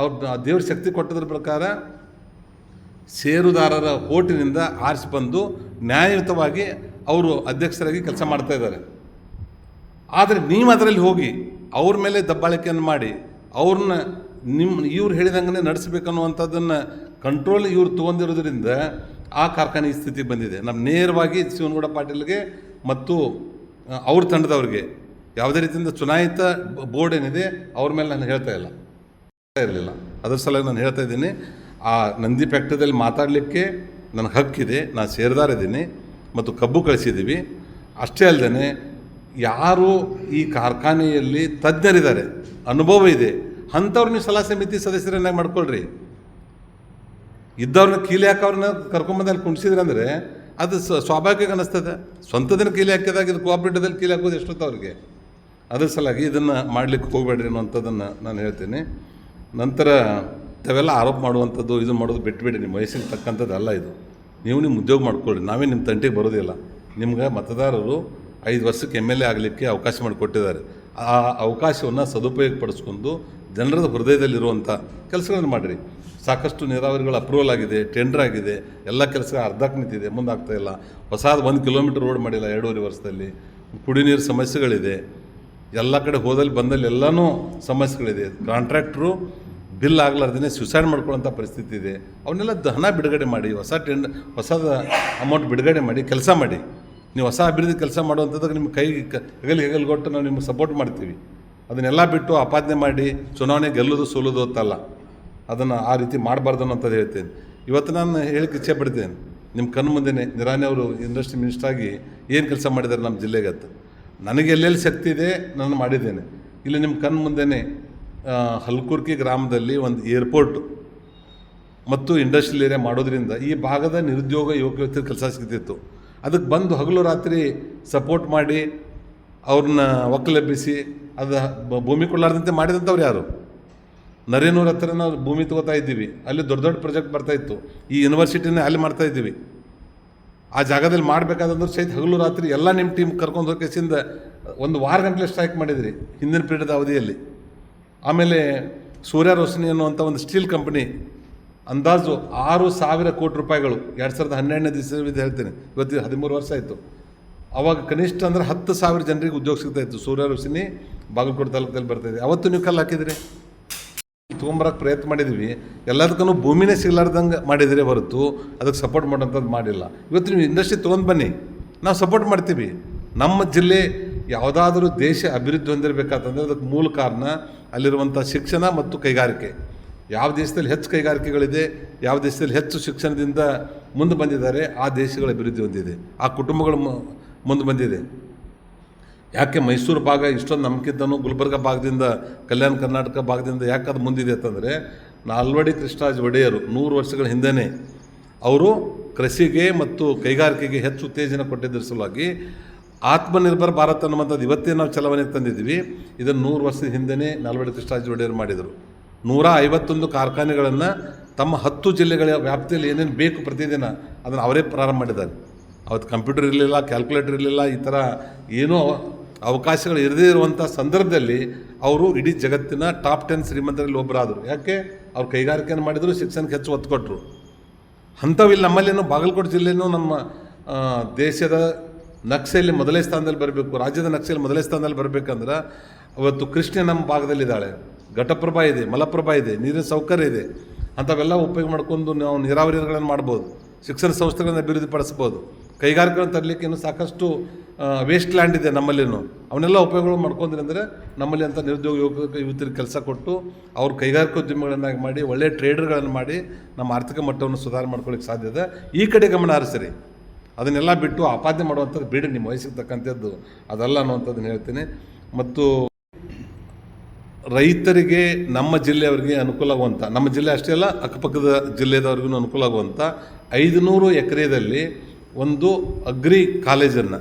ಅವ್ರ ದೇವ್ರ ಶಕ್ತಿ ಕೊಟ್ಟದ್ರ ಪ್ರಕಾರ ಷೇರುದಾರರ ಓಟಿನಿಂದ ಆರಿಸಿ ಬಂದು ನ್ಯಾಯಯುತವಾಗಿ ಅವರು ಅಧ್ಯಕ್ಷರಾಗಿ ಕೆಲಸ ಮಾಡ್ತಾ ಇದ್ದಾರೆ. ಆದರೆ ನೀವು ಅದರಲ್ಲಿ ಹೋಗಿ ಅವ್ರ ಮೇಲೆ ದಬ್ಬಾಳಿಕೆಯನ್ನು ಮಾಡಿ, ಅವ್ರನ್ನ ನಿಮ್ಮ ಇವ್ರು ಹೇಳಿದಂಗೆ ನಡೆಸಬೇಕನ್ನುವಂಥದ್ದನ್ನು ಕಂಟ್ರೋಲ್ ಇವ್ರು ತೊಗೊಂಡಿರೋದ್ರಿಂದ ಆ ಕಾರ್ಖಾನೆ ಸ್ಥಿತಿ ಬಂದಿದೆ. ನಮ್ಮ ನೇರವಾಗಿ ಶಿವನಗೌಡ ಪಾಟೀಲ್ಗೆ ಮತ್ತು ಅವ್ರ ತಂಡದವ್ರಿಗೆ ಯಾವುದೇ ರೀತಿಯಿಂದ ಚುನಾಯಿತ ಬೋರ್ಡ್ ಏನಿದೆ ಅವ್ರ ಮೇಲೆ ನಾನು ಹೇಳ್ತಾ ಇಲ್ಲ. ಇರಲಿಲ್ಲ. ಅದರ ಸಲುವಾಗಿ ನಾನು ಹೇಳ್ತಾ ಇದ್ದೀನಿ. ಆ ನಂದಿ ಫ್ಯಾಕ್ಟ್ರಿದಲ್ಲಿ ಮಾತಾಡಲಿಕ್ಕೆ ನನಗೆ ಹಕ್ಕಿದೆ. ನಾನು ಸೇರ್ದಾರಿದ್ದೀನಿ ಮತ್ತು ಕಬ್ಬು ಕಳಿಸಿದ್ದೀವಿ. ಅಷ್ಟೇ ಅಲ್ಲದೆ ಯಾರು ಈ ಕಾರ್ಖಾನೆಯಲ್ಲಿ ತಜ್ಞರಿದ್ದಾರೆ? ಅನುಭವ ಇದೆ. ಅಂಥವ್ರು ನೀವು ಸಲಹಾ ಸಮಿತಿ ಸದಸ್ಯರನ್ನಾಗಿ ಮಾಡ್ಕೊಳ್ರಿ. ಇದ್ದವ್ರನ್ನ ಕೀಲಿ ಹಾಕೋರನ್ನ ಕರ್ಕೊಂಬಂದು ಅಲ್ಲಿ ಕುಣಿಸಿದ್ರೆ ಅಂದರೆ ಅದು ಸ್ವಾಭಾವಿಕ ಅನ್ನಿಸ್ತದೆ ಸ್ವಂತದನ್ನ ಕೀಲಿ ಹಾಕಿದಾಗ ಇದು ಕೋಆಪ್ರೇಟಿವ್ದಲ್ಲಿ ಕೀಲಿ ಹಾಕೋದು ಎಷ್ಟೊತ್ತು ಅವ್ರಿಗೆ? ಅದ್ರ ಸಲುವಾಗಿ ಇದನ್ನು ಮಾಡಲಿಕ್ಕೆ ಹೋಗಬೇಡ್ರಿ ಅನ್ನೋಂಥದ್ದನ್ನು ನಾನು ಹೇಳ್ತೀನಿ. ನಂತರ ತಾವೆಲ್ಲ ಆರೋಪ ಮಾಡುವಂಥದ್ದು, ಇದು ಮಾಡೋದು ಬಿಟ್ಬಿಡಿ. ನಿಮ್ಮ ವಯಸ್ಸಿಗೆ ತಕ್ಕಂಥದ್ದು ಅಲ್ಲ ಇದು. ನೀವು ನಿಮ್ಮ ಉದ್ಯೋಗ ಮಾಡ್ಕೊಳ್ಳಿ ನಾವೇ ನಿಮ್ಮ ತಂಟೆಗೆ ಬರೋದಿಲ್ಲ ನಿಮ್ಗೆ ಮತದಾರರು ಐದು ವರ್ಷಕ್ಕೆ ಎಂ ಎಲ್ ಎ ಆಗಲಿಕ್ಕೆ ಅವಕಾಶ ಮಾಡಿಕೊಟ್ಟಿದ್ದಾರೆ. ಆ ಅವಕಾಶವನ್ನು ಸದುಪಯೋಗಪಡಿಸ್ಕೊಂಡು ಜನರ ಹೃದಯದಲ್ಲಿರುವಂಥ ಕೆಲಸಗಳನ್ನು ಮಾಡಿರಿ. ಸಾಕಷ್ಟು ನೀರಾವರಿಗಳು ಅಪ್ರೂವಲ್ ಆಗಿದೆ ಟೆಂಡರ್ ಆಗಿದೆ, ಎಲ್ಲ ಕೆಲಸ ಅರ್ಧಕ್ಕೆ ನಿಂತಿದೆ ಮುಂದಾಗ್ತಾ ಇಲ್ಲ. ಹೊಸಾದ ಒಂದು ಕಿಲೋಮೀಟರ್ ರೋಡ್ ಮಾಡಿಲ್ಲ ಎರಡೂವರೆ ವರ್ಷದಲ್ಲಿ. ಕುಡಿ ನೀರು ಸಮಸ್ಯೆಗಳಿದೆ. ಎಲ್ಲ ಕಡೆ ಹೋದಲ್ಲಿ ಬಂದಲ್ಲಿ ಎಲ್ಲನೂ ಸಮಸ್ಯೆಗಳಿದೆ. ಕಾಂಟ್ರಾಕ್ಟ್ರು ಬಿಲ್ ಆಗ್ಲಾರ್ದೇ ಸುಸೈಡ್ ಮಾಡ್ಕೊಳ್ಳೋಂಥ ಪರಿಸ್ಥಿತಿ ಇದೆ ಅವನ್ನೆಲ್ಲ ಹಣ ಬಿಡುಗಡೆ ಮಾಡಿ, ಹೊಸ ಟೆಂಡ್ ಹೊಸದ ಅಮೌಂಟ್ ಬಿಡುಗಡೆ ಮಾಡಿ, ಕೆಲಸ ಮಾಡಿ. ನೀವು ಹೊಸ ಅಭಿವೃದ್ಧಿ ಕೆಲಸ ಮಾಡುವಂಥದ್ದು ನಿಮ್ಮ ಕೈ ಹೆಗಲ್ ಹೆಗಲ್ ಕೊಟ್ಟು ನಾವು ನಿಮ್ಗೆ ಸಪೋರ್ಟ್ ಮಾಡ್ತೀವಿ. ಅದನ್ನೆಲ್ಲ ಬಿಟ್ಟು ಆಪಾದನೆ ಮಾಡಿ ಚುನಾವಣೆ ಗೆಲ್ಲೋದು ಸೋಲೋದು ಅಂತಲ್ಲ. ಅದನ್ನು ಆ ರೀತಿ ಮಾಡಬಾರ್ದು ಅನ್ನೋಂಥದ್ದು ಹೇಳ್ತೇನೆ. ಇವತ್ತು ನಾನು ಹೇಳಕ್ಕೆ ಇಚ್ಛೆ ಪಡ್ತೇನೆ. ನಿಮ್ಮ ಕಣ್ಣು ಮುಂದೆನೆ ನಿರಾಣಿ ಅವರು ಇಂಡಸ್ಟ್ರಿ ಮಿನಿಸ್ಟರ್ ಆಗಿ ಏನು ಕೆಲಸ ಮಾಡಿದ್ದಾರೆ ನಮ್ಮ ಜಿಲ್ಲೆಗೆ ಅಂತ. ನನಗೆ ಎಲ್ಲೆಲ್ಲಿ ಶಕ್ತಿ ಇದೆ ನಾನು ಮಾಡಿದ್ದೇನೆ. ಇಲ್ಲಿ ನಿಮ್ಮ ಕಣ್ಣು ಮುಂದೆನೆ ಹಲ್ಕುರ್ಕಿ ಗ್ರಾಮದಲ್ಲಿ ಒಂದು ಏರ್ಪೋರ್ಟು ಮತ್ತು ಇಂಡಸ್ಟ್ರಿಯಲ್ ಏರಿಯಾ ಮಾಡೋದ್ರಿಂದ ಈ ಭಾಗದ ನಿರುದ್ಯೋಗ ಯುವಕ ಯುವತಿಯರ ಕೆಲಸ ಸಿಗ್ತಿತ್ತು. ಅದಕ್ಕೆ ಬಂದು ಹಗಲು ರಾತ್ರಿ ಸಪೋರ್ಟ್ ಮಾಡಿ ಅವ್ರನ್ನ ಒಕ್ಕಲೆಬ್ಬಿಸಿ ಅದು ಭೂಮಿ ಕೊಡಲಾರ್ದಂತೆ ಮಾಡಿದಂಥವ್ರು ಯಾರು? ನರೇನೂರ ಹತ್ರ ನಾವು ಭೂಮಿ ತಗೋತಾ ಇದ್ದೀವಿ. ಅಲ್ಲಿ ದೊಡ್ಡ ದೊಡ್ಡ ಪ್ರಾಜೆಕ್ಟ್ ಬರ್ತಾ ಇತ್ತು. ಈ ಯೂನಿವರ್ಸಿಟಿನ ಅಲ್ಲಿ ಮಾಡ್ತಾ ಇದ್ದೀವಿ. ಆ ಜಾಗದಲ್ಲಿ ಮಾಡಬೇಕಾದಂದ್ರೆ ಸಹಿತ ಹಗಲು ರಾತ್ರಿ ಎಲ್ಲ ನಿಮ್ಮ ಟೀಮ್ ಕರ್ಕೊಂಡು ಹೋಗಿಸಿಂದ ಒಂದು ವಾರ ಗಂಟಲೆ ಸ್ಟ್ರೈಕ್ ಮಾಡಿದ್ರಿ ಹಿಂದಿನ ಪೀರಿಯಡ್ ಅವಧಿಯಲ್ಲಿ. ಆಮೇಲೆ ಸೂರ್ಯ ರೋಶನಿ ಅನ್ನುವಂಥ ಒಂದು ಸ್ಟೀಲ್ ಕಂಪನಿ ಅಂದಾಜು ಆರು ಸಾವಿರ ಕೋಟಿ ರೂಪಾಯಿಗಳು. ಎರಡು ಸಾವಿರದ ಹನ್ನೆರಡನೇ ದಿವಸವಿದ್ದು ಹೇಳ್ತೇನೆ. ಇವತ್ತು ಹದಿಮೂರು ವರ್ಷ ಆಯಿತು. ಅವಾಗ ಕನಿಷ್ಠ ಅಂದ್ರೆ ಹತ್ತು ಸಾವಿರ ಜನರಿಗೆ ಉದ್ಯೋಗ ಸಿಗ್ತಾ ಇತ್ತು. ಸೂರ್ಯ ರೋಶನಿ ಬಾಗಲಕೋಟೆ ತಾಲೂಕಲ್ಲಿ ಬರ್ತಾಯಿದೆ ಅವತ್ತು ನೀವು ಕಲ್ಲು ಹಾಕಿದ್ರಿ? ತೊಗೊಂಬರಕ್ಕೆ ಪ್ರಯತ್ನ ಮಾಡಿದ್ವಿ. ಎಲ್ಲದಕ್ಕೂ ಭೂಮಿನೇ ಸಿಗ್ಲಾರ್ದಂಗೆ ಮಾಡಿದರೆ ಹೊರತು ಅದಕ್ಕೆ ಸಪೋರ್ಟ್ ಮಾಡೋಂಥದ್ದು ಮಾಡಿಲ್ಲ. ಇವತ್ತು ನೀವು ಇಂಡಸ್ಟ್ರಿ ತೊಗೊಂಡು ಬನ್ನಿ. ನಾವು ಸಪೋರ್ಟ್ ಮಾಡ್ತೀವಿ. ನಮ್ಮ ಜಿಲ್ಲೆ ಯಾವುದಾದ್ರೂ ದೇಶ ಅಭಿವೃದ್ಧಿ ಹೊಂದಿರಬೇಕಾತಂದ್ರೆ ಅದಕ್ಕೆ ಮೂಲ ಕಾರಣ ಅಲ್ಲಿರುವಂಥ ಶಿಕ್ಷಣ ಮತ್ತು ಕೈಗಾರಿಕೆ. ಯಾವ ದೇಶದಲ್ಲಿ ಹೆಚ್ಚು ಕೈಗಾರಿಕೆಗಳಿದೆ, ಯಾವ ದೇಶದಲ್ಲಿ ಹೆಚ್ಚು ಶಿಕ್ಷಣದಿಂದ ಮುಂದೆ ಬಂದಿದ್ದಾರೆ, ಆ ದೇಶಗಳ ಅಭಿವೃದ್ಧಿ ಹೊಂದಿದೆ. ಆ ಕುಟುಂಬಗಳು ಮುಂದೆ ಬಂದಿದೆ. ಯಾಕೆ ಮೈಸೂರು ಭಾಗ ಇಷ್ಟೊಂದು ನಮ್ಗಿಂತನೂ ಗುಲ್ಬರ್ಗ ಭಾಗದಿಂದ, ಕಲ್ಯಾಣ ಕರ್ನಾಟಕ ಭಾಗದಿಂದ ಯಾಕೆ ಅದು ಮುಂದಿದೆ ಅಂತಂದರೆ, ನಾಲ್ವಡಿ ಕೃಷ್ಣರಾಜ ಒಡೆಯರು ನೂರು ವರ್ಷಗಳ ಹಿಂದೆ ಅವರು ಕೃಷಿಗೆ ಮತ್ತು ಕೈಗಾರಿಕೆಗೆ ಹೆಚ್ಚು ಉತ್ತೇಜನ ಕೊಟ್ಟಿದ್ದರ ಸಲುವಾಗಿ ಆತ್ಮನಿರ್ಭರ ಭಾರತ ಅನ್ನುವಂಥದ್ದು ಇವತ್ತೇ ನಾವು ಚಲಾವಣೆಗೆ ತಂದಿದ್ದೀವಿ. ಇದನ್ನು ನೂರು ವರ್ಷದ ಹಿಂದೆಯೇ ನಾಲ್ವಡಿ ಕೃಷ್ಣರಾಜ ಒಡೆಯರು ಮಾಡಿದರು. ನೂರ ಐವತ್ತೊಂದು ಕಾರ್ಖಾನೆಗಳನ್ನು ತಮ್ಮ ಹತ್ತು ಜಿಲ್ಲೆಗಳ ವ್ಯಾಪ್ತಿಯಲ್ಲಿ ಏನೇನು ಬೇಕು ಪ್ರತಿದಿನ ಅದನ್ನು ಅವರೇ ಪ್ರಾರಂಭ ಮಾಡಿದ್ದಾರೆ. ಅವತ್ತು ಕಂಪ್ಯೂಟರ್ ಇರಲಿಲ್ಲ, ಕ್ಯಾಲ್ಕುಲೇಟರ್ ಇರಲಿಲ್ಲ, ಈ ಥರ ಏನೂ ಅವ- ಅವಕಾಶಗಳು ಇರದೇ ಇರುವಂಥ ಸಂದರ್ಭದಲ್ಲಿ ಅವರು ಇಡೀ ಜಗತ್ತಿನ ಟಾಪ್ ಟೆನ್ ಶ್ರೀಮಂತರಲ್ಲಿ ಒಬ್ಬರಾದರು ಯಾಕೆ? ಅವ್ರು ಕೈಗಾರಿಕೆಯನ್ನು ಮಾಡಿದರು, ಶಿಕ್ಷಣಕ್ಕೆ ಹೆಚ್ಚು ಒತ್ತು ಕೊಟ್ಟರು ಅಂಥವಿಲ್ಲಿ ನಮ್ಮಲ್ಲೇನು ಬಾಗಲಕೋಟೆ ಜಿಲ್ಲೆನೂ ನಮ್ಮ ದೇಶದ ನಕ್ಷೆಯಲ್ಲಿ ಮೊದಲೇ ಸ್ಥಾನದಲ್ಲಿ ಬರಬೇಕು, ರಾಜ್ಯದ ನಕ್ಷೆಯಲ್ಲಿ ಮೊದಲೇ ಸ್ಥಾನದಲ್ಲಿ ಬರಬೇಕಂದ್ರೆ ಅವತ್ತು ಕೃಷ್ಣ ನಮ್ಮ ಭಾಗದಲ್ಲಿದ್ದಾಳೆ. ಘಟಪ್ರಭಾ ಇದೆ, ಮಲಪ್ರಭಾ ಇದೆ, ನೀರಿನ ಸೌಕರ್ಯ ಇದೆ, ಅಂಥವೆಲ್ಲ ಉಪಯೋಗ ಮಾಡ್ಕೊಂಡು ನಾವು ನೀರಾವರಿಗಳನ್ನು ಮಾಡ್ಬೋದು, ಶಿಕ್ಷಣ ಸಂಸ್ಥೆಗಳನ್ನು ಅಭಿವೃದ್ಧಿ ಪಡಿಸ್ಬೋದು ಕೈಗಾರಿಕೆಗಳನ್ನು ತರಲಿಕ್ಕೆ ಇನ್ನೂ ಸಾಕಷ್ಟು ವೇಸ್ಟ್ ಲ್ಯಾಂಡ್ ಇದೆ ನಮ್ಮಲ್ಲಿನೂ ಅವನ್ನೆಲ್ಲ ಉಪಯೋಗಗಳು ಮಾಡ್ಕೊಂಡ್ರಿ ಅಂದರೆ ನಮ್ಮಲ್ಲಿ ಅಂತ ನಿರುದ್ಯೋಗ ಯುವಕ, ಯುವತಿಯರಿಗೆ ಕೆಲಸ ಕೊಟ್ಟು ಅವ್ರ ಕೈಗಾರಿಕೋದ್ಯಮಗಳನ್ನಾಗಿ ಮಾಡಿ ಒಳ್ಳೆಯ ಟ್ರೇಡರ್ಗಳನ್ನು ಮಾಡಿ ನಮ್ಮ ಆರ್ಥಿಕ ಮಟ್ಟವನ್ನು ಸುಧಾರಣೆ ಮಾಡ್ಕೊಳ್ಳಿಕ್ಕೆ ಸಾಧ್ಯ ಇದೆ. ಈ ಕಡೆ ಗಮನ ಹರಿಸಿರಿ. ಅದನ್ನೆಲ್ಲ ಬಿಟ್ಟು ಆಪಾದನೆ ಮಾಡುವಂಥದ್ದು ಬೇಡ ನಿಮ್ಮ ವಯಸ್ಸಿಗೆ ತಕ್ಕಂಥದ್ದು ಅದಲ್ಲ ಅನ್ನುವಂಥದ್ದನ್ನು ಹೇಳ್ತೀನಿ. ಮತ್ತು ರೈತರಿಗೆ ನಮ್ಮ ಜಿಲ್ಲೆಯವರಿಗೆ ಅನುಕೂಲ ಆಗುವಂಥ ನಮ್ಮ ಜಿಲ್ಲೆ ಅಷ್ಟೇ ಅಲ್ಲ, ಅಕ್ಕಪಕ್ಕದ ಜಿಲ್ಲೆದವ್ರಿಗೂ ಅನುಕೂಲ ಆಗುವಂಥ ಐದುನೂರು ಎಕರೆದಲ್ಲಿ ಒಂದು ಅಗ್ರಿ ಕಾಲೇಜನ್ನು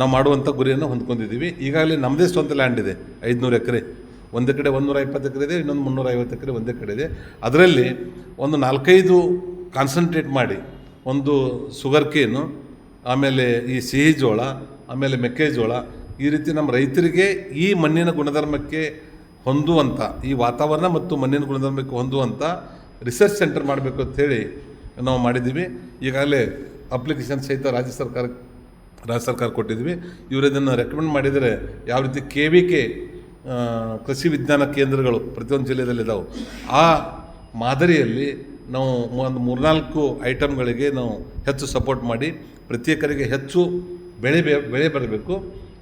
ನಾವು ಮಾಡುವಂಥ ಗುರಿಯನ್ನು ಹೊಂದ್ಕೊಂಡಿದ್ದೀವಿ. ಈಗಾಗಲೇ ನಮ್ಮದೇ ಸ್ವಂತ ಲ್ಯಾಂಡ್ ಇದೆ, ಐದುನೂರು ಎಕರೆ. ಒಂದು ಕಡೆ ಒಂದೂರ ಇಪ್ಪತ್ತು ಎಕರೆ ಇದೆ, ಇನ್ನೊಂದು ಮುನ್ನೂರ ಐವತ್ತು ಎಕರೆ ಒಂದೇ ಕಡೆ ಇದೆ. ಅದರಲ್ಲಿ ಒಂದು ನಾಲ್ಕೈದು ಕಾನ್ಸಂಟ್ರೇಟ್ ಮಾಡಿ, ಒಂದು ಸುಗರ್ ಕೇನು ಆಮೇಲೆ ಈ ಸಿಹಿ ಜೋಳ, ಆಮೇಲೆ ಮೆಕ್ಕೆಜೋಳ, ಈ ರೀತಿ ನಮ್ಮ ರೈತರಿಗೆ ಈ ಮಣ್ಣಿನ ಗುಣಧರ್ಮಕ್ಕೆ ಹೊಂದುವಂಥ ಈ ವಾತಾವರಣ ಮತ್ತು ಮಣ್ಣಿನ ಗುಣಧರ್ಮಕ್ಕೆ ಹೊಂದುವಂಥ ರಿಸರ್ಚ್ ಸೆಂಟರ್ ಮಾಡಬೇಕು ಅಂಥೇಳಿ ನಾವು ಮಾಡಿದ್ದೀವಿ. ಈಗಾಗಲೇ ಅಪ್ಲಿಕೇಶನ್ ಸಹಿತ ರಾಜ್ಯ ಸರ್ಕಾರ ರಾಜ್ಯ ಸರ್ಕಾರ ಕೊಟ್ಟಿದ್ವಿ ಇವರು ಇದನ್ನು ರೆಕಮೆಂಡ್ ಮಾಡಿದರೆ ಯಾವ ರೀತಿ ಕೆ ವಿ ಕೆ ಕೃಷಿ ವಿಜ್ಞಾನ ಕೇಂದ್ರಗಳು ಪ್ರತಿಯೊಂದು ಜಿಲ್ಲೆಯಲ್ಲಿದ್ದಾವೆ ಆ ಮಾದರಿಯಲ್ಲಿ ನಾವು ಒಂದು ಮೂರ್ನಾಲ್ಕು ಐಟಮ್ಗಳಿಗೆ ನಾವು ಹೆಚ್ಚು ಸಪೋರ್ಟ್ ಮಾಡಿ, ಪ್ರತ್ಯೇಕರಿಗೆ ಹೆಚ್ಚು ಬೆಳೆ ಬೆಳೆ ಬರಬೇಕು.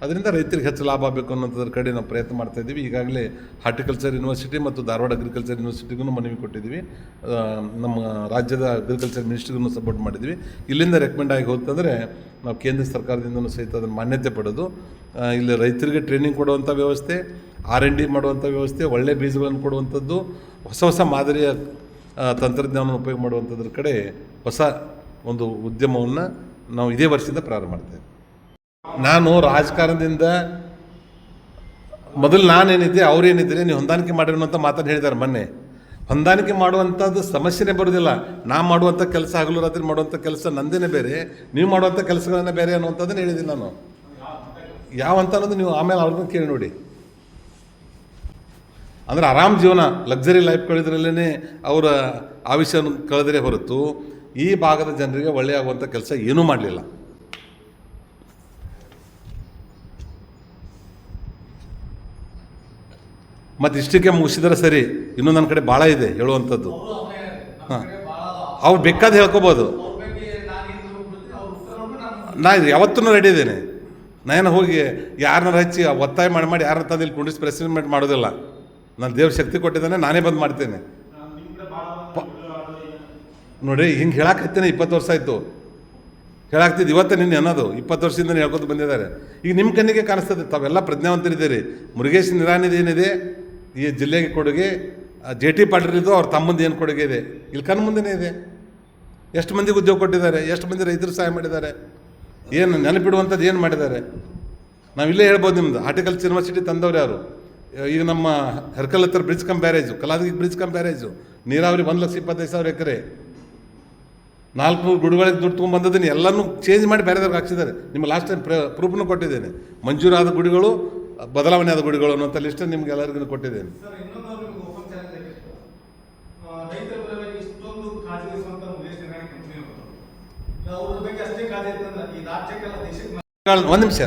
ಅದರಿಂದ ರೈತರಿಗೆ ಹೆಚ್ಚು ಲಾಭ ಆಗಬೇಕು ಅನ್ನೋದ್ರ ಕಡೆ ನಾವು ಪ್ರಯತ್ನ ಮಾಡ್ತಾ ಇದ್ದೀವಿ. ಈಗಾಗಲೇ ಹಾರ್ಟಿಕಲ್ಚರ್ ಯೂನಿವರ್ಸಿಟಿ ಮತ್ತು ಧಾರವಾಡ ಅಗ್ರಿಕಲ್ಚರ್ ಯೂನಿವರ್ಸಿಟಿಗೂ ಮನವಿ ಕೊಟ್ಟಿದ್ದೀವಿ. ನಮ್ಮ ರಾಜ್ಯದ ಅಗ್ರಿಕಲ್ಚರ್ ಮಿನಿಸ್ಟ್ರಿಗೂ ಸಪೋರ್ಟ್ ಮಾಡಿದ್ವಿ ಇಲ್ಲಿಂದ ರೆಕಮೆಂಡ್ ಆಗಿ ಹೋಗ್ತಂದರೆ ನಾವು ಕೇಂದ್ರ ಸರ್ಕಾರದಿಂದಲೂ ಸಹಿತ ಅದನ್ನು ಮಾನ್ಯತೆ ಪಡೆದು ಇಲ್ಲಿ ರೈತರಿಗೆ ಟ್ರೈನಿಂಗ್ ಕೊಡುವಂಥ ವ್ಯವಸ್ಥೆ ಆರ್ ಎನ್ ಡಿ ಮಾಡುವಂಥ ವ್ಯವಸ್ಥೆ, ಒಳ್ಳೆ ಬೀಜಗಳನ್ನು ಕೊಡುವಂಥದ್ದು ಹೊಸ ಹೊಸ ಮಾದರಿಯ ತಂತ್ರಜ್ಞಾನವನ್ನು ಉಪಯೋಗ ಮಾಡುವಂಥದ್ರ ಕಡೆ ಹೊಸ ಒಂದು ಉದ್ಯಮವನ್ನು ನಾವು ಇದೇ ವರ್ಷದಿಂದ ಪ್ರಾರಂಭ ಮಾಡ್ತೇವೆ ನಾನು ರಾಜಕಾರಣದಿಂದ ಮೊದಲು ನಾನೇನಿದ್ದೆ, ಅವ್ರೇನಿದ್ದರೆ ನೀವು ಹೊಂದಾಣಿಕೆ ಮಾಡಿರೋ ಅಂತ ಮಾತನ್ನು ಹೇಳಿದ್ದಾರೆ ಮೊನ್ನೆ. ಹೊಂದಾಣಿಕೆ ಮಾಡುವಂಥದ್ದು ಸಮಸ್ಯೆನೇ ಬರೋದಿಲ್ಲ ನಾ ಮಾಡುವಂಥ ಕೆಲಸ ಹಗಲು ರಾತ್ರಿ ಮಾಡುವಂಥ ಕೆಲಸ ನಂದೇನೆ ಬೇರೆ, ನೀವು ಮಾಡುವಂಥ ಕೆಲಸಗಳನ್ನ ಬೇರೆ ಅನ್ನುವಂಥದ್ದನ್ನು ಹೇಳಿದ್ದೀನಿ ನಾನು. ಯಾವ ಅಂತ ಅನ್ನೋದು ನೀವು ಆಮೇಲೆ ಅವ್ರನ್ನ ಕೇಳಿ ನೋಡಿ. ಅಂದ್ರೆ ಆರಾಮ್ ಜೀವನ ಲಕ್ಸರಿ ಲೈಫ್ ಕಳೆದ್ರಲ್ಲೇ ಅವರ ಆವಿಷ್ಯ ಕಳೆದರೆ ಹೊರತು ಈ ಭಾಗದ ಜನರಿಗೆ ಒಳ್ಳೆಯ ಆಗುವಂಥ ಕೆಲಸ ಏನೂ ಮಾಡಲಿಲ್ಲ. ಮತ್ತು ಇಷ್ಟಕ್ಕೆ ಮುಗಿಸಿದ್ರೆ ಸರಿ, ಇನ್ನೂ ನನ್ನ ಕಡೆ ಭಾಳ ಇದೆ ಹೇಳುವಂಥದ್ದು. ಹಾಂ. ಅವ್ರು ಬೇಕಾದ ಹೇಳ್ಕೊಬೋದು. ನಾ ಯಾವತ್ತೂ ರೆಡಿ ಇದ್ದೇನೆ. ನಾನು ಹೋಗಿ ಯಾರನ್ನ ಹಚ್ಚಿ ಒತ್ತಾಯ ಮಾಡಿ ಮಾಡಿ ಯಾರನ್ನ ತಂದು ಇಲ್ಲಿ ಕುಂಡಿಸಿ ಪ್ರೆಸಿಡೆಂಟ್ ಮಾಡೋದಿಲ್ಲ. ನಾನು ದೇವ್ರ ಶಕ್ತಿ ಕೊಟ್ಟಿದ್ದಾನೆ, ನಾನೇ ಬಂದು ಮಾಡ್ತೇನೆ. ನೋಡಿ, ಹಿಂಗೆ ಹೇಳಾಕತ್ತೇನೆ ಇಪ್ಪತ್ತು ವರ್ಷ ಆಯಿತು. ಹೇಳಾಕ್ತಿದ್ದು ಇವತ್ತೇ ನಿನ್ನೆ ಅನ್ನೋದು. ಇಪ್ಪತ್ತು ವರ್ಷದಿಂದ ಹೇಳ್ಕೊತ ಬಂದಿದ್ದಾರೆ. ಈಗ ನಿಮ್ಮ ಕಣ್ಣಿಗೆ ಕಾಣಿಸ್ತದೆ, ತಾವೆಲ್ಲ ಪ್ರಜ್ಞಾವಂತರಿದ್ದೀರಿ. ಮುರುಗೇಶ್ ನಿರಾನಿಧಿ ಏನಿದೆ? ಈ ಜಿಲ್ಲೆಗೆ ಕೊಡುಗೆ ಜೆ ಟಿ ಪಾಟೀಲ್ದು ಅವ್ರ ತಮ್ಮಂದು ಏನು ಕೊಡುಗೆ ಇದೆ? ಇಲ್ಲಿ ಕಣ್ಣು ಮುಂದೆನೇ ಇದೆ. ಎಷ್ಟು ಮಂದಿಗೆ ಉದ್ಯೋಗ ಕೊಟ್ಟಿದ್ದಾರೆ? ಎಷ್ಟು ಮಂದಿ ರೈತರು ಸಹಾಯ ಮಾಡಿದ್ದಾರೆ? ಏನು ನೆನಪಿಡುವಂಥದ್ದು ಏನು ಮಾಡಿದ್ದಾರೆ? ನಾವು ಇಲ್ಲೇ ಹೇಳ್ಬೋದು ನಿಮ್ದು. ಹಾರ್ಟಿಕಲ್ಚರ್ ಯೂನಿವರ್ಸಿಟಿ ತಂದವ್ರು ಯಾರು? ಈಗ ನಮ್ಮ ಹೆರ್ಕಲ್ ಹತ್ರ bridge cum barrage Kaladagi bridge cum barrage ನೀರಾವರಿ ಒಂದು ಲಕ್ಷ ಇಪ್ಪತ್ತೈದು ಸಾವಿರ ಎಕರೆ. ನಾಲ್ಕುನೂರು ಗುಡುಗಳಿಗೆ ದುಡ್ಡು ತೊಗೊಂಡ್ಬಂದದನ್ನು ಎಲ್ಲನೂ ಚೇಂಜ್ ಮಾಡಿ ಬೇರೆದವ್ರಿಗೆ ಹಾಕ್ಸಿದ್ದಾರೆ. ನಿಮ್ಗೆ ಲಾಸ್ಟ್ ಟೈಮ್ ಪ್ರೂಫ್ನು ಕೊಟ್ಟಿದ್ದೇನೆ. ಮಂಜೂರಾದ ಗುಡಿಗಳು ಬದಲಾವಣೆ ಆದ ಗುಡಿಗಳು ಅನ್ನುವಂಥ ಲಿಸ್ಟ್ ನಿಮ್ಗೆ ಎಲ್ಲರಿಗೂ ಕೊಟ್ಟಿದ್ದೇನೆ ಒಂದು ನಿಮಿಷ.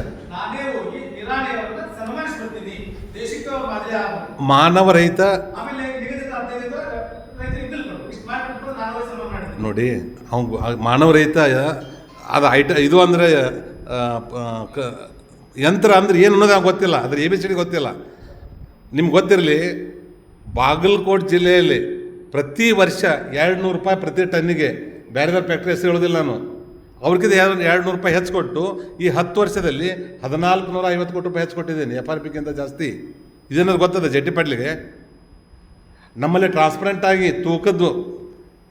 ಮಾನವ ರಹಿತ ನೋಡಿ ಅವ್ನು ಮಾನವ ರಹಿತ ಅದು ಐಟ ಇದು ಅಂದರೆ ಯಂತ್ರ ಅಂದ್ರೆ ಏನು ಅನ್ನೋದು ಗೊತ್ತಿಲ್ಲ. ಅದ್ರ ಎ ಬಿ ಸಿ ಡಿ ಗೊತ್ತಿಲ್ಲ. ನಿಮ್ಗೆ ಗೊತ್ತಿರಲಿ, ಬಾಗಲಕೋಟೆ ಜಿಲ್ಲೆಯಲ್ಲಿ ಪ್ರತಿ ವರ್ಷ ಎರಡು ನೂರು ರೂಪಾಯಿ ಪ್ರತಿ ಟನ್ನಿಗೆ ಬೇರೆ ಬೇರೆ ಫ್ಯಾಕ್ಟ್ರಿ ಹೆಸರು ಹೇಳೋದಿಲ್ಲ ನಾನು. ಅವ್ರಿಗಿಂತ ಎರಡು ಎರಡು ನೂರು ರೂಪಾಯಿ ಹೆಚ್ಚು ಕೊಟ್ಟು ಈ ಹತ್ತು ವರ್ಷದಲ್ಲಿ ಹದಿನಾಲ್ಕು ನೂರ ಐವತ್ತು ಕೋಟಿ ರೂಪಾಯಿ ಹೆಚ್ಚು ಕೊಟ್ಟಿದ್ದೀನಿ ಎಫ್ ಆರ್ ಪಿಗಿಂತ ಜಾಸ್ತಿ. ಇದೇನಾದ್ರು ಗೊತ್ತದ ಜಡ್ಡಿ ಪಾಟ್ಲಿಗೆ? ನಮ್ಮಲ್ಲಿ ಟ್ರಾನ್ಸ್ಪರೆಂಟ್ ಆಗಿ ತೂಕದ್ದು